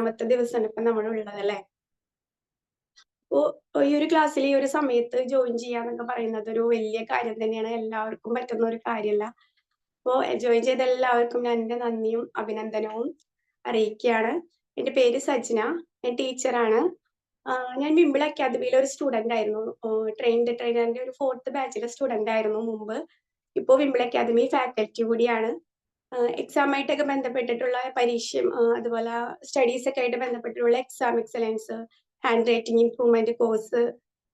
രണ്ടാമത്തെ ദിവസമാണ് ഇപ്പൊ നമ്മൾ ഉള്ളത് അല്ലെ അപ്പോ ഈ ഒരു ക്ലാസ്സിൽ ഈ ഒരു സമയത്ത് ജോയിൻ ചെയ്യാന്നൊക്കെ പറയുന്നത് ഒരു വലിയ കാര്യം തന്നെയാണ് എല്ലാവർക്കും പറ്റുന്ന ഒരു കാര്യമല്ല. അപ്പോ ജോയിൻ ചെയ്ത എല്ലാവർക്കും ഞാൻ എന്റെ നന്ദിയും അഭിനന്ദനവും അറിയിക്കുകയാണ്. എന്റെ പേര് സജ്ന. ഞാൻ ടീച്ചറാണ്. ഞാൻ വിമ്പിൾ അക്കാദമിയിലെ ഒരു സ്റ്റുഡന്റ് ആയിരുന്നു. ട്രെയിൻഡ് ട്രെയിനറിന്റെ ഒരു ഫോർത്ത് ബാച്ചിലെ സ്റ്റുഡന്റ് ആയിരുന്നു മുമ്പ്. ഇപ്പോൾ വിമ്പിൾ അക്കാദമി ഫാക്കൽറ്റി കൂടിയാണ്. എക്സാം ആയിട്ടൊക്കെ ബന്ധപ്പെട്ടിട്ടുള്ള പരീക്ഷയും അതുപോലെ സ്റ്റഡീസ് ഒക്കെ ആയിട്ട് ബന്ധപ്പെട്ടിട്ടുള്ള exam excellence handwriting improvement course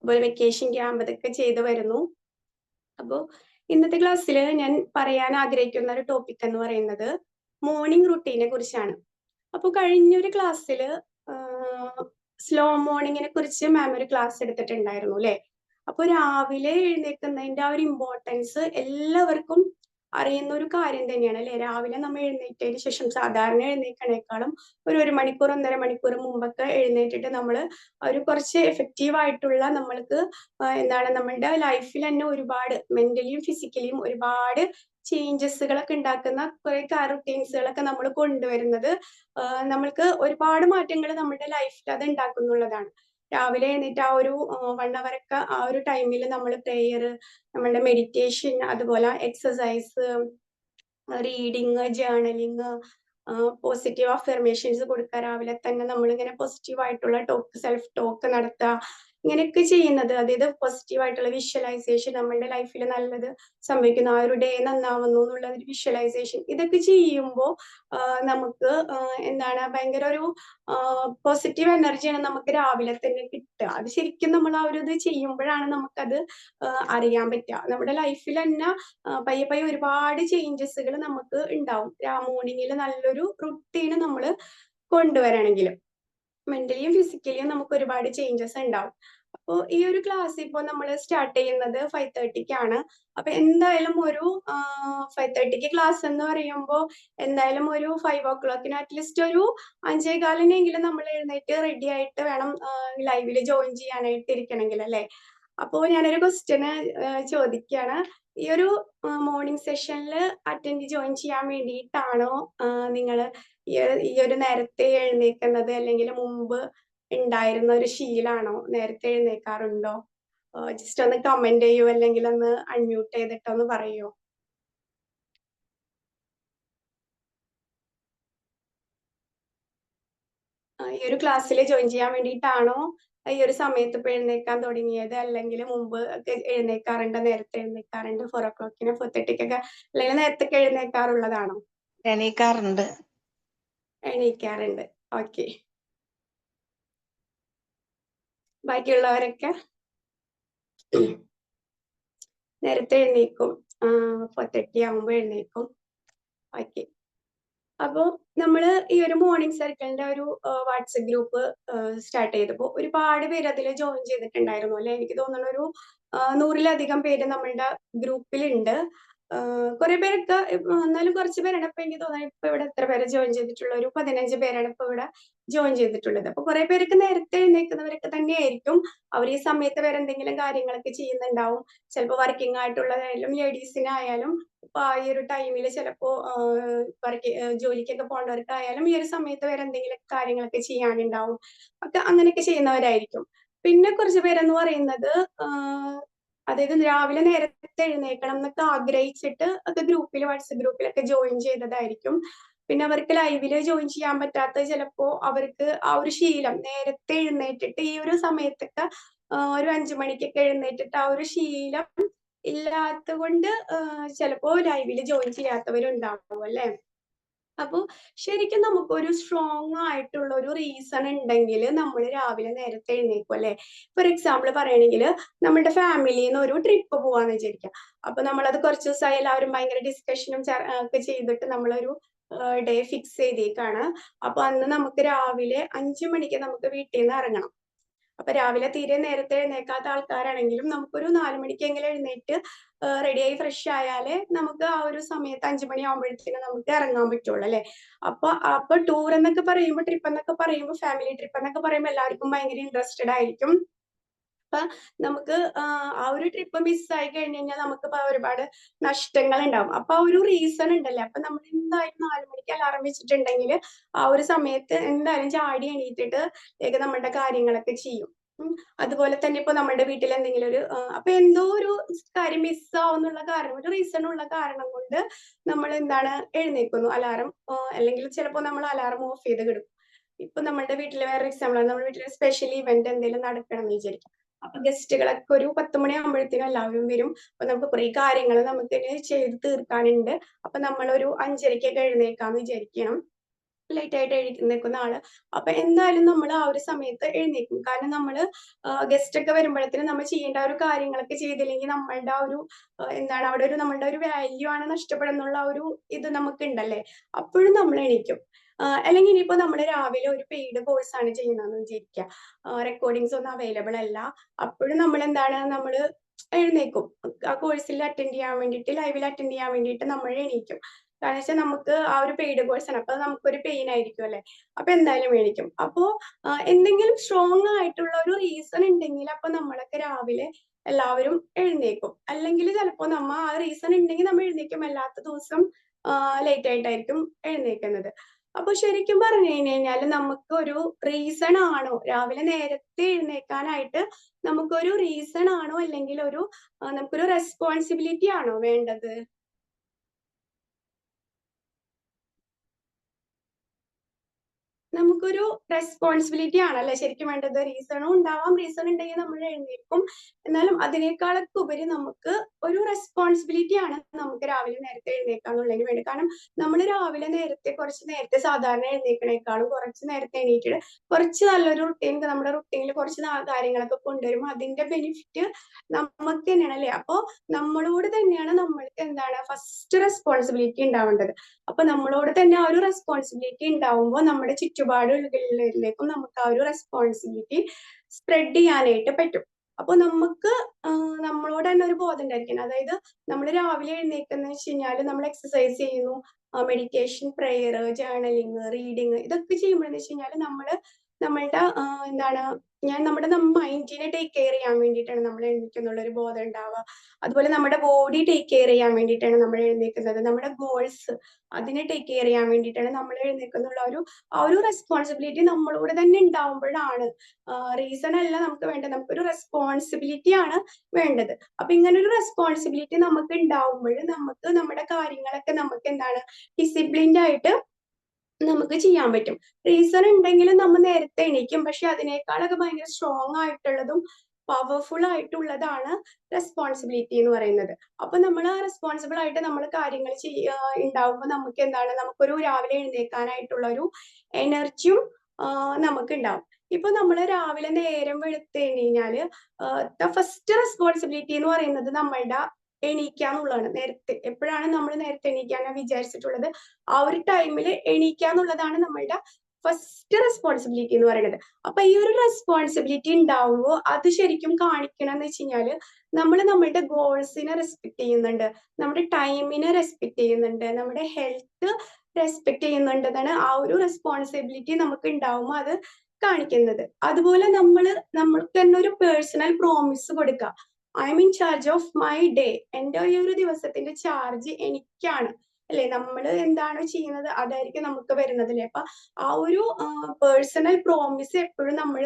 അതുപോലെ വെക്കേഷൻ ക്യാമ്പ് ഇതൊക്കെ ചെയ്തു വരുന്നു. അപ്പോൾ ഇന്നത്തെ ക്ലാസ്സിൽ ഞാൻ പറയാൻ ആഗ്രഹിക്കുന്ന ഒരു ടോപ്പിക് എന്ന് പറയുന്നത് മോർണിംഗ് റുട്ടീനെ കുറിച്ചാണ്. അപ്പോൾ കഴിഞ്ഞൊരു ക്ലാസ്സിൽ സ്ലോ മോർണിംഗിനെ കുറിച്ച് മാം ഒരു ക്ലാസ് എടുത്തിട്ടുണ്ടായിരുന്നു അല്ലേ? അപ്പോൾ രാവിലെ എഴുന്നേൽക്കുന്നതിന്റെ ആ ഒരു ഇമ്പോർട്ടൻസ് എല്ലാവർക്കും അറിയുന്ന ഒരു കാര്യം തന്നെയാണ് അല്ലെ? രാവിലെ നമ്മൾ എഴുന്നേറ്റതിന് ശേഷം സാധാരണ എഴുന്നേക്കണേക്കാളും ഒരു ഒരു മണിക്കൂർ ഒന്നര മണിക്കൂർ മുമ്പൊക്കെ എഴുന്നേറ്റിട്ട് നമ്മൾ ഒരു കുറച്ച് എഫക്റ്റീവ് ആയിട്ടുള്ള നമ്മൾക്ക് എന്താണ് നമ്മളുടെ ലൈഫിൽ തന്നെ ഒരുപാട് മെന്റലിയും ഫിസിക്കലിയും ഒരുപാട് ചേഞ്ചസുകളൊക്കെ ഉണ്ടാക്കുന്ന കുറെ റുട്ടീൻസുകളൊക്കെ നമ്മൾ കൊണ്ടുവരുന്നത് നമ്മൾക്ക് ഒരുപാട് മാറ്റങ്ങൾ നമ്മുടെ ലൈഫിൽ അത് ഉണ്ടാക്കുന്നുള്ളതാണ്. രാവിലെ എണീറ്റ് ആ ഒരു വൺ അവർ ഒക്കെ ആ ഒരു ടൈമിൽ നമ്മൾ പ്രെയർ നമ്മളുടെ മെഡിറ്റേഷൻ അതുപോലെ exercise reading journaling positive affirmations കൊടുക്കുക. രാവിലെ തന്നെ നമ്മളിങ്ങനെ പോസിറ്റീവ് ആയിട്ടുള്ള ടോക്ക് സെൽഫ് ടോക്ക് നടത്തുക. ഇങ്ങനെയൊക്കെ ചെയ്യുന്നത്. അതായത് പോസിറ്റീവ് ആയിട്ടുള്ള വിഷ്വലൈസേഷൻ നമ്മളുടെ ലൈഫിൽ നല്ലത് സംഭവിക്കുന്നു. ആ ഒരു ഡേ നന്നാവുന്നു എന്നുള്ള ഒരു വിഷ്വലൈസേഷൻ ഇതൊക്കെ ചെയ്യുമ്പോൾ നമുക്ക് എന്താണ് ഭയങ്കര ഒരു പോസിറ്റീവ് എനർജിയാണ് നമുക്ക് രാവിലെ തന്നെ കിട്ടുക. അത് ശരിക്കും നമ്മൾ ആ ഒരു ഇത് ചെയ്യുമ്പോഴാണ് നമുക്കത് അറിയാൻ പറ്റുക. നമ്മുടെ ലൈഫിൽ തന്നെ പയ്യെ പയ്യെ ഒരുപാട് ചേഞ്ചസുകൾ നമുക്ക് ഉണ്ടാവും. മോർണിംഗിൽ നല്ലൊരു റുട്ടീന് നമ്മൾ കൊണ്ടുവരണമെങ്കിലും. മെന്റലിയും ഫിസിക്കലിയും നമുക്ക് ഒരുപാട് ചേഞ്ചസ് ഉണ്ടാവും. അപ്പോൾ ഈ ഒരു ക്ലാസ് ഇപ്പോൾ നമ്മൾ സ്റ്റാർട്ട് ചെയ്യുന്നത് ഫൈവ് തേർട്ടിക്കാണ് അപ്പൊ എന്തായാലും ഒരു ഫൈവ് തേർട്ടിക്ക് ക്ലാസ് എന്ന് പറയുമ്പോൾ എന്തായാലും ഒരു ഫൈവ് ഓ ക്ലോക്കിന് അറ്റ്ലീസ്റ്റ് ഒരു അഞ്ചേ കാലിനെങ്കിലും നമ്മൾ എഴുന്നേറ്റ് റെഡി ആയിട്ട് വേണം ലൈവിൽ ജോയിൻ ചെയ്യാനായിട്ട് ഇരിക്കണമെങ്കിൽ അല്ലെ? അപ്പോൾ ഞാനൊരു ക്വസ്റ്റ്യന് ചോദിക്കുകയാണ് ഈ ഒരു മോർണിംഗ് സെഷനിൽ അറ്റൻഡ് ജോയിൻ ചെയ്യാൻ വേണ്ടിയിട്ടാണോ നിങ്ങൾ ഈ ഒരു നേരത്തെ എഴുന്നേക്കുന്നത് അല്ലെങ്കിൽ മുമ്പ് ഉണ്ടായിരുന്ന ഒരു ശീലാണോ? നേരത്തെ എഴുന്നേക്കാറുണ്ടോ? ജസ്റ്റ് ഒന്ന് കമന്റ് ചെയ്യൂ അല്ലെങ്കിൽ ഒന്ന് അൺമ്യൂട്ട് ചെയ്തിട്ടൊന്ന് പറയൂ. ഈ ഒരു ക്ലാസ്സിൽ ജോയിൻ ചെയ്യാൻ വേണ്ടിയിട്ടാണോ? ഈ ഒരു സമയത്ത് ഇപ്പൊ എഴുന്നേക്കാൻ തുടങ്ങിയത്? അല്ലെങ്കിൽ മുമ്പ് ഒക്കെ എഴുന്നേക്കാറുണ്ട് നേരത്തെ എഴുന്നേക്കാറുണ്ട് ഫോർ ഓ ക്ലോക്കിന് ഫോർ തേർട്ടിക്കൊക്കെ അല്ലെങ്കിൽ നേരത്തെ എഴുന്നേക്കാറുള്ളതാണോ? എണീക്കാറുണ്ട്. എണീക്കാറുണ്ട്. ഓക്കെ ബാക്കിയുള്ളവരൊക്കെ? നേരത്തെ എഴുന്നേക്കും പത്തെട്ടി ആകുമ്പോൾ എഴുന്നേക്കും ഓക്കെ. അപ്പോ നമ്മൾ ഈ ഒരു മോർണിംഗ് സർക്കിളിന്റെ ഒരു വാട്സപ്പ് ഗ്രൂപ്പ് സ്റ്റാർട്ട് ചെയ്തപ്പോ ഒരുപാട് പേര് അതിൽ ജോയിൻ ചെയ്തിട്ടുണ്ടായിരുന്നു അല്ലെ? എനിക്ക് തോന്നുന്ന ഒരു നൂറിലധികം പേര് നമ്മളുടെ ഗ്രൂപ്പിലുണ്ട് കുറെ പേരൊക്കെ എന്നാലും കുറച്ച് പേരാണ്. ഇപ്പൊ എനിക്ക് തോന്നുന്നത് ഇപ്പൊ ഇവിടെ എത്ര പേരെ ജോയിൻ ചെയ്തിട്ടുള്ള? ഒരു പതിനഞ്ച് പേരാണ് ഇപ്പൊ ഇവിടെ ജോയിൻ ചെയ്തിട്ടുള്ളത്. അപ്പൊ കുറെ പേരൊക്കെ നേരത്തെ എഴുന്നേൽക്കുന്നവരൊക്കെ തന്നെയായിരിക്കും. അവർ ഈ സമയത്ത് വേറെ എന്തെങ്കിലും കാര്യങ്ങളൊക്കെ ചെയ്യുന്നുണ്ടാവും. ചിലപ്പോൾ വർക്കിംഗ് ആയിട്ടുള്ളതായാലും ലേഡീസിനായാലും ഇപ്പൊ ആ ഒരു ടൈമിൽ ചിലപ്പോ വർക്ക് ജോലിക്കൊക്കെ പോകേണ്ടവർക്കായാലും ഈ ഒരു സമയത്ത് വേറെ എന്തെങ്കിലും കാര്യങ്ങളൊക്കെ ചെയ്യാനുണ്ടാവും. ഒക്കെ അങ്ങനെയൊക്കെ ചെയ്യുന്നവരായിരിക്കും. പിന്നെ കുറച്ച് പേരെന്ന് പറയുന്നത് അതായത് രാവിലെ നേരത്തെ എഴുന്നേക്കണം എന്നൊക്കെ ആഗ്രഹിച്ചിട്ട് അത് ഗ്രൂപ്പിൽ വാട്സപ്പ് ഗ്രൂപ്പിലൊക്കെ ജോയിൻ ചെയ്തതായിരിക്കും. പിന്നെ അവർക്ക് ലൈവിൽ ജോയിൻ ചെയ്യാൻ പറ്റാത്ത ചിലപ്പോ അവർക്ക് ആ ഒരു ശീലം നേരത്തെ എഴുന്നേറ്റിട്ട് ഈ ഒരു സമയത്തൊക്കെ ഒരു അഞ്ചു മണിക്കൊക്കെ എഴുന്നേറ്റിട്ട് ആ ഒരു ശീലം ഇല്ലാത്ത കൊണ്ട് ചിലപ്പോ ലൈവിൽ ജോയിൻ ചെയ്യാത്തവരുണ്ടാവും അല്ലെ? അപ്പോൾ ശരിക്കും നമുക്കൊരു സ്ട്രോങ് ആയിട്ടുള്ള ഒരു റീസൺ ഉണ്ടെങ്കിൽ നമ്മൾ രാവിലെ നേരത്തെ എഴുന്നേക്കും അല്ലെ? ഫോർ എക്സാമ്പിൾ പറയണെങ്കിൽ നമ്മുടെ ഫാമിലിന്ന് ഒരു ട്രിപ്പ് പോവാന്ന് വിചാരിക്കാം. അപ്പൊ നമ്മളത് കുറച്ച് ദിവസമായി എല്ലാവരും ഭയങ്കര ഡിസ്കഷനും ഒക്കെ ചെയ്തിട്ട് നമ്മളൊരു ഡേ ഫിക്സ് ചെയ്തേക്കാണ്. അപ്പൊ അന്ന് നമുക്ക് രാവിലെ അഞ്ചു മണിക്ക് നമുക്ക് വീട്ടിൽ നിന്ന് ഇറങ്ങണം. അപ്പൊ രാവിലെ തീരെ നേരത്തെ എഴുന്നേക്കാത്ത ആൾക്കാരാണെങ്കിലും നമുക്കൊരു നാലു മണിക്കെങ്കിലും എഴുന്നേറ്റ് റെഡിയായി ഫ്രഷ് ആയാലേ നമുക്ക് ആ ഒരു സമയത്ത് അഞ്ചു മണി ആകുമ്പോഴത്തേനും നമുക്ക് ഇറങ്ങാൻ പറ്റുള്ളൂ അല്ലെ? അപ്പൊ അപ്പൊ ടൂർ എന്നൊക്കെ പറയുമ്പോൾ ട്രിപ്പ് എന്നൊക്കെ പറയുമ്പോൾ ഫാമിലി ട്രിപ്പ് എന്നൊക്കെ പറയുമ്പോൾ എല്ലാവർക്കും ഭയങ്കര ഇൻട്രസ്റ്റഡ് ആയിരിക്കും. അപ്പൊ നമുക്ക് ആ ഒരു ട്രിപ്പ് മിസ്സായി കഴിഞ്ഞു കഴിഞ്ഞാൽ നമുക്ക് ഒരുപാട് നഷ്ടങ്ങൾ ഉണ്ടാവും അപ്പൊ ആ ഒരു റീസൺ ഉണ്ടല്ലേ, അപ്പൊ നമ്മൾ എന്തായാലും നാല് മണിക്ക് അലാറം വെച്ചിട്ടുണ്ടെങ്കിൽ ആ ഒരു സമയത്ത് എന്തായാലും ചാടി എണീറ്റിട്ട് നമ്മളുടെ കാര്യങ്ങളൊക്കെ ചെയ്യും. അതുപോലെ തന്നെ ഇപ്പൊ നമ്മുടെ വീട്ടിൽ എന്തെങ്കിലും ഒരു അപ്പൊ എന്തോ ഒരു കാര്യം മിസ്സാവുന്നുള്ള കാരണം ഒരു റീസൺ ഉള്ള കാരണം കൊണ്ട് നമ്മൾ എന്താണ് എഴുന്നേൽക്കുന്നു. അലാറം അല്ലെങ്കിൽ ചിലപ്പോൾ നമ്മൾ അലാറം ഓഫ് ചെയ്ത് കിടക്കും. ഇപ്പൊ നമ്മളുടെ വേറെ എക്സാമ്പിൾ ആണ് നമ്മുടെ വീട്ടിൽ സ്പെഷ്യൽ ഇവന്റ് എന്തെങ്കിലും നടക്കണം എന്ന് വിചാരിക്കുക. അപ്പൊ ഗസ്റ്റുകളൊക്കെ ഒരു പത്ത് മണിയാകുമ്പോഴത്തേക്കും എല്ലാവരും വരും. അപ്പൊ നമുക്ക് കുറെ കാര്യങ്ങൾ നമുക്ക് ചെയ്ത് തീർക്കാനുണ്ട്. അപ്പൊ നമ്മളൊരു 5:30ക്കൊക്കെ എഴുന്നേൽക്കാന്ന് വിചാരിക്കണം. ലേറ്റ് ആയിട്ട് എഴുന്നേക്കുന്ന ആൾ. അപ്പൊ എന്തായാലും നമ്മൾ ആ ഒരു സമയത്ത് എഴുന്നേക്കും കാരണം നമ്മൾ ഗസ്റ്റ് ഒക്കെ വരുമ്പോഴത്തേനും നമ്മൾ ചെയ്യേണ്ട ഒരു കാര്യങ്ങളൊക്കെ ചെയ്തില്ലെങ്കിൽ നമ്മളുടെ ആ ഒരു എന്താണ് അവിടെ ഒരു നമ്മളുടെ ഒരു വാല്യൂ ആണ് നഷ്ടപ്പെടുന്നുള്ള ഒരു ഇത് നമുക്ക് ഉണ്ടല്ലേ അപ്പോഴും നമ്മൾ എണീക്കും. അല്ലെങ്കിൽ ഇനിയിപ്പോ നമ്മൾ രാവിലെ ഒരു പെയ്ഡ് കോഴ്സ് ആണ് ചെയ്യുന്നതെന്ന് വിചാരിക്കുക. റെക്കോർഡിങ്സ് ഒന്നും അവൈലബിൾ അല്ല. അപ്പോഴും നമ്മൾ എന്താണ് നമ്മൾ എഴുന്നേക്കും ആ കോഴ്സിൽ അറ്റൻഡ് ചെയ്യാൻ വേണ്ടിയിട്ട് ലൈവിൽ അറ്റൻഡ് ചെയ്യാൻ വേണ്ടിയിട്ട് നമ്മൾ എണീക്കും. കാരണം വെച്ചാൽ നമുക്ക് ആ ഒരു പെയ്ഡ് കോഴ്സ് ആണ്. അപ്പൊ നമുക്കൊരു പെയിൻ ആയിരിക്കും അല്ലെ അപ്പൊ എന്തായാലും എണീക്കും. അപ്പോ എന്തെങ്കിലും സ്ട്രോങ് ആയിട്ടുള്ള ഒരു റീസൺ ഉണ്ടെങ്കിൽ അപ്പൊ നമ്മളൊക്കെ രാവിലെ എല്ലാവരും എഴുന്നേക്കും അല്ലെങ്കിൽ ചിലപ്പോ നമ്മ ആ റീസൺ ഉണ്ടെങ്കിൽ നമ്മൾ എഴുന്നേക്കും അല്ലാത്ത ദിവസം ലേറ്റ് ആയിട്ടായിരിക്കും എഴുന്നേൽക്കുന്നത്. അപ്പൊ ശരിക്കും പറഞ്ഞു കഴിഞ്ഞാൽ നമുക്ക് ഒരു റീസൺ ആണോ രാവിലെ നേരത്തെ എഴുന്നേൽക്കാനായിട്ട് നമുക്കൊരു റീസൺ ആണോ അല്ലെങ്കിൽ ഒരു നമുക്കൊരു റെസ്പോൺസിബിലിറ്റി ആണോ വേണ്ടത്? നമുക്കൊരു റെസ്പോൺസിബിലിറ്റി ആണല്ലേ ശരിക്കും വേണ്ടത്. റീസണും ഉണ്ടാവാം. റീസൺ ഉണ്ടെങ്കിൽ നമ്മൾ എഴുന്നേൽക്കും. എന്നാലും അതിനേക്കാളൊക്കെ ഉപരി നമുക്ക് ഒരു റെസ്പോൺസിബിലിറ്റി ആണ് നമുക്ക് രാവിലെ നേരത്തെ എഴുന്നേക്കാന്നുള്ളതിന് വേണ്ടി. കാരണം നമ്മൾ രാവിലെ നേരത്തെ കുറച്ച് നേരത്തെ സാധാരണ എഴുന്നേൽക്കണേക്കാളും കുറച്ച് നേരത്തെ എണീറ്റിട്ട് കുറച്ച് നല്ലൊരു റുട്ടീൻ നമ്മുടെ റുട്ടീനിൽ കുറച്ച് കാര്യങ്ങളൊക്കെ കൊണ്ടുവരും അതിന്റെ ബെനിഫിറ്റ് നമുക്ക് തന്നെയാണ് അല്ലേ. അപ്പൊ നമ്മളോട് തന്നെയാണ് നമ്മൾക്ക് എന്താണ് ഫസ്റ്റ് റെസ്പോൺസിബിലിറ്റി ഉണ്ടാവേണ്ടത്. അപ്പൊ നമ്മളോട് തന്നെ ആ ഒരു റെസ്പോൺസിബിലിറ്റി ഉണ്ടാവുമ്പോൾ നമ്മുടെ ചുറ്റുപാടുകളിലേക്കും നമുക്ക് ആ ഒരു റെസ്പോൺസിബിലിറ്റി സ്പ്രെഡ് ചെയ്യാനായിട്ട് പറ്റും. അപ്പൊ നമുക്ക് നമ്മളോട് തന്നെ ഒരു ബോധം ഉണ്ടായിരിക്കണം. അതായത് നമ്മൾ രാവിലെ എഴുന്നേൽക്കുന്ന് വെച്ച് കഴിഞ്ഞാൽ നമ്മൾ എക്സസൈസ് ചെയ്യുന്നു, മെഡിറ്റേഷൻ, പ്രെയർ, ജേർണലിംഗ്, റീഡിങ് ഇതൊക്കെ ചെയ്യുമ്പോഴെന്ന് വെച്ച് കഴിഞ്ഞാൽ നമ്മൾ നമ്മളുടെ എന്താണ് ഞാൻ നമ്മുടെ മൈൻഡിനെ ടേക്ക് കെയർ ചെയ്യാൻ വേണ്ടിയിട്ടാണ് നമ്മൾ എഴുന്നേൽക്കുന്നുള്ള ഒരു ബോധം ഉണ്ടാവുക. അതുപോലെ നമ്മുടെ ബോഡി ടേക്ക് കെയർ ചെയ്യാൻ വേണ്ടിയിട്ടാണ് നമ്മൾ എഴുന്നേൽക്കുന്നത്. നമ്മുടെ ഗോൾസ് അതിനെ ടേക്ക് കെയർ ചെയ്യാൻ വേണ്ടിയിട്ടാണ് നമ്മൾ എഴുന്നേൽക്കുന്നുള്ള ഒരു ആ ഒരു റെസ്പോൺസിബിലിറ്റി നമ്മളോട് തന്നെ ഉണ്ടാവുമ്പോഴാണ് റീസൺ അല്ല നമുക്ക് വേണ്ടത്. നമുക്കൊരു റെസ്പോൺസിബിലിറ്റി ആണ് വേണ്ടത്. അപ്പൊ ഇങ്ങനെ ഒരു റെസ്പോൺസിബിലിറ്റി നമുക്ക് ഉണ്ടാവുമ്പോൾ നമുക്ക് നമ്മുടെ കാര്യങ്ങളൊക്കെ നമുക്ക് എന്താണ് ഡിസിപ്ലിൻഡ് ആയിട്ട് നമുക്ക് ചെയ്യാൻ പറ്റും. റീസൺ ഉണ്ടെങ്കിലും നമ്മൾ നേരത്തെ എണീക്കും. പക്ഷെ അതിനേക്കാളൊക്കെ ഭയങ്കര സ്ട്രോങ് ആയിട്ടുള്ളതും പവർഫുൾ ആയിട്ടുള്ളതാണ് റെസ്പോൺസിബിലിറ്റി എന്ന് പറയുന്നത്. അപ്പൊ നമ്മൾ ആ റെസ്പോൺസിബിൾ ആയിട്ട് നമ്മൾ കാര്യങ്ങൾ ചെയ്യ ഉണ്ടാവുമ്പോൾ നമുക്ക് എന്താണ് നമുക്കൊരു രാവിലെ എഴുന്നേൽക്കാനായിട്ടുള്ള ഒരു എനർജിയും നമുക്ക് ഉണ്ടാവും ഇപ്പൊ നമ്മൾ രാവിലെ നേരം വെളുത്ത് കഴിഞ്ഞാൽ ഫസ്റ്റ് റെസ്പോൺസിബിലിറ്റി എന്ന് പറയുന്നത് നമ്മളുടെ എണീക്കുക എന്നുള്ളതാണ്. നേരത്തെ എപ്പോഴാണ് നമ്മൾ നേരത്തെ എണീക്കാനാ വിചാരിച്ചിട്ടുള്ളത് ആ ഒരു ടൈമിൽ എണീക്കാന്നുള്ളതാണ് നമ്മളുടെ ഫസ്റ്റ് റെസ്പോൺസിബിലിറ്റി എന്ന് പറയുന്നത്. അപ്പൊ ഈ ഒരു റെസ്പോൺസിബിലിറ്റി ഉണ്ടാവുമ്പോൾ അത് ശരിക്കും കാണിക്കണം എന്ന് വെച്ച് കഴിഞ്ഞാൽ നമ്മൾ നമ്മളുടെ ഗോൾസിനെ റെസ്പെക്ട് ചെയ്യുന്നുണ്ട്. നമ്മുടെ ടൈമിനെ റെസ്പെക്ട് ചെയ്യുന്നുണ്ട്. നമ്മുടെ ഹെൽത്ത് റെസ്പെക്ട് ചെയ്യുന്നുണ്ടെന്നാണ് ആ ഒരു റെസ്പോൺസിബിലിറ്റി നമുക്ക് ഉണ്ടാവുമ്പോൾ അത് കാണിക്കുന്നത്. അതുപോലെ നമ്മൾ നമ്മൾക്ക് തന്നെ ഒരു പേഴ്സണൽ പ്രോമിസ് കൊടുക്കുക. I am in charge of my day. എന്റെ ഈ ഒരു ദിവസത്തിന്റെ ചാർജ് എനിക്കാണ്. അല്ലെ നമ്മൾ എന്താണോ ചെയ്യുന്നത് അതായിരിക്കും നമുക്ക് വരുന്നത് അല്ലെ അപ്പൊ ആ ഒരു പേഴ്സണൽ പ്രോമിസ് എപ്പോഴും നമ്മൾ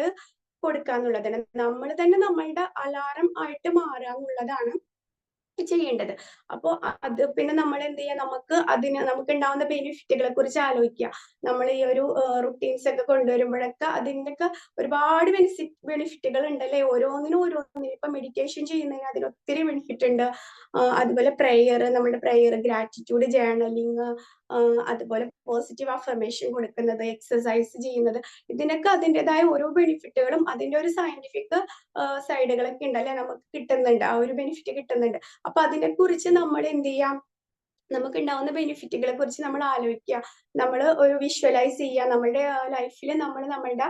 കൊടുക്കാന്നുള്ളതാണ് നമ്മൾ തന്നെ നമ്മളുടെ അലാറം ആയിട്ട് മാറുക എന്നുള്ളതാണ് ചെയ്യേണ്ടത്. അപ്പൊ അത് പിന്നെ നമ്മൾ എന്ത് ചെയ്യുക നമുക്ക് അതിന് നമുക്ക് ഉണ്ടാവുന്ന ബെനിഫിറ്റുകളെ കുറിച്ച് ആലോചിക്കുക. നമ്മൾ ഈ ഒരു റുട്ടീൻസ് ഒക്കെ കൊണ്ടുവരുമ്പോഴൊക്കെ അതിന്റെയൊക്കെ ഒരുപാട് ബെനിഫി ബെനിഫിറ്റുകൾ ഉണ്ടല്ലേ. ഓരോന്നിനും ഓരോന്നിനും ഇപ്പൊ മെഡിറ്റേഷൻ ചെയ്യുന്നതിന് അതിന് ഒത്തിരി ബെനിഫിറ്റ് ഉണ്ട്. അതുപോലെ പ്രെയർ നമ്മുടെ പ്രെയർ, ഗ്രാറ്റിറ്റ്യൂഡ്, ആഹ് അതുപോലെ പോസിറ്റീവ് അഫർമേഷൻ കൊടുക്കുന്നത്, എക്സസൈസ് ചെയ്യുന്നത് ഇതിനൊക്കെ അതിന്റെതായ ഓരോ ബെനിഫിറ്റുകളും അതിന്റെ ഒരു സയന്റിഫിക് സൈഡുകളൊക്കെ ഉണ്ട് അല്ലെ നമുക്ക് കിട്ടുന്നുണ്ട്. ആ ഒരു ബെനിഫിറ്റ് കിട്ടുന്നുണ്ട്. അപ്പൊ അതിനെക്കുറിച്ച് നമ്മൾ എന്ത് ചെയ്യാം നമുക്കുണ്ടാവുന്ന ബെനിഫിറ്റുകളെ കുറിച്ച് നമ്മൾ ആലോചിക്കുക. നമ്മൾ ഒരു വിഷ്വലൈസ് ചെയ്യുക. നമ്മുടെ ലൈഫിൽ നമ്മൾ നമ്മൾ നമ്മളുടെ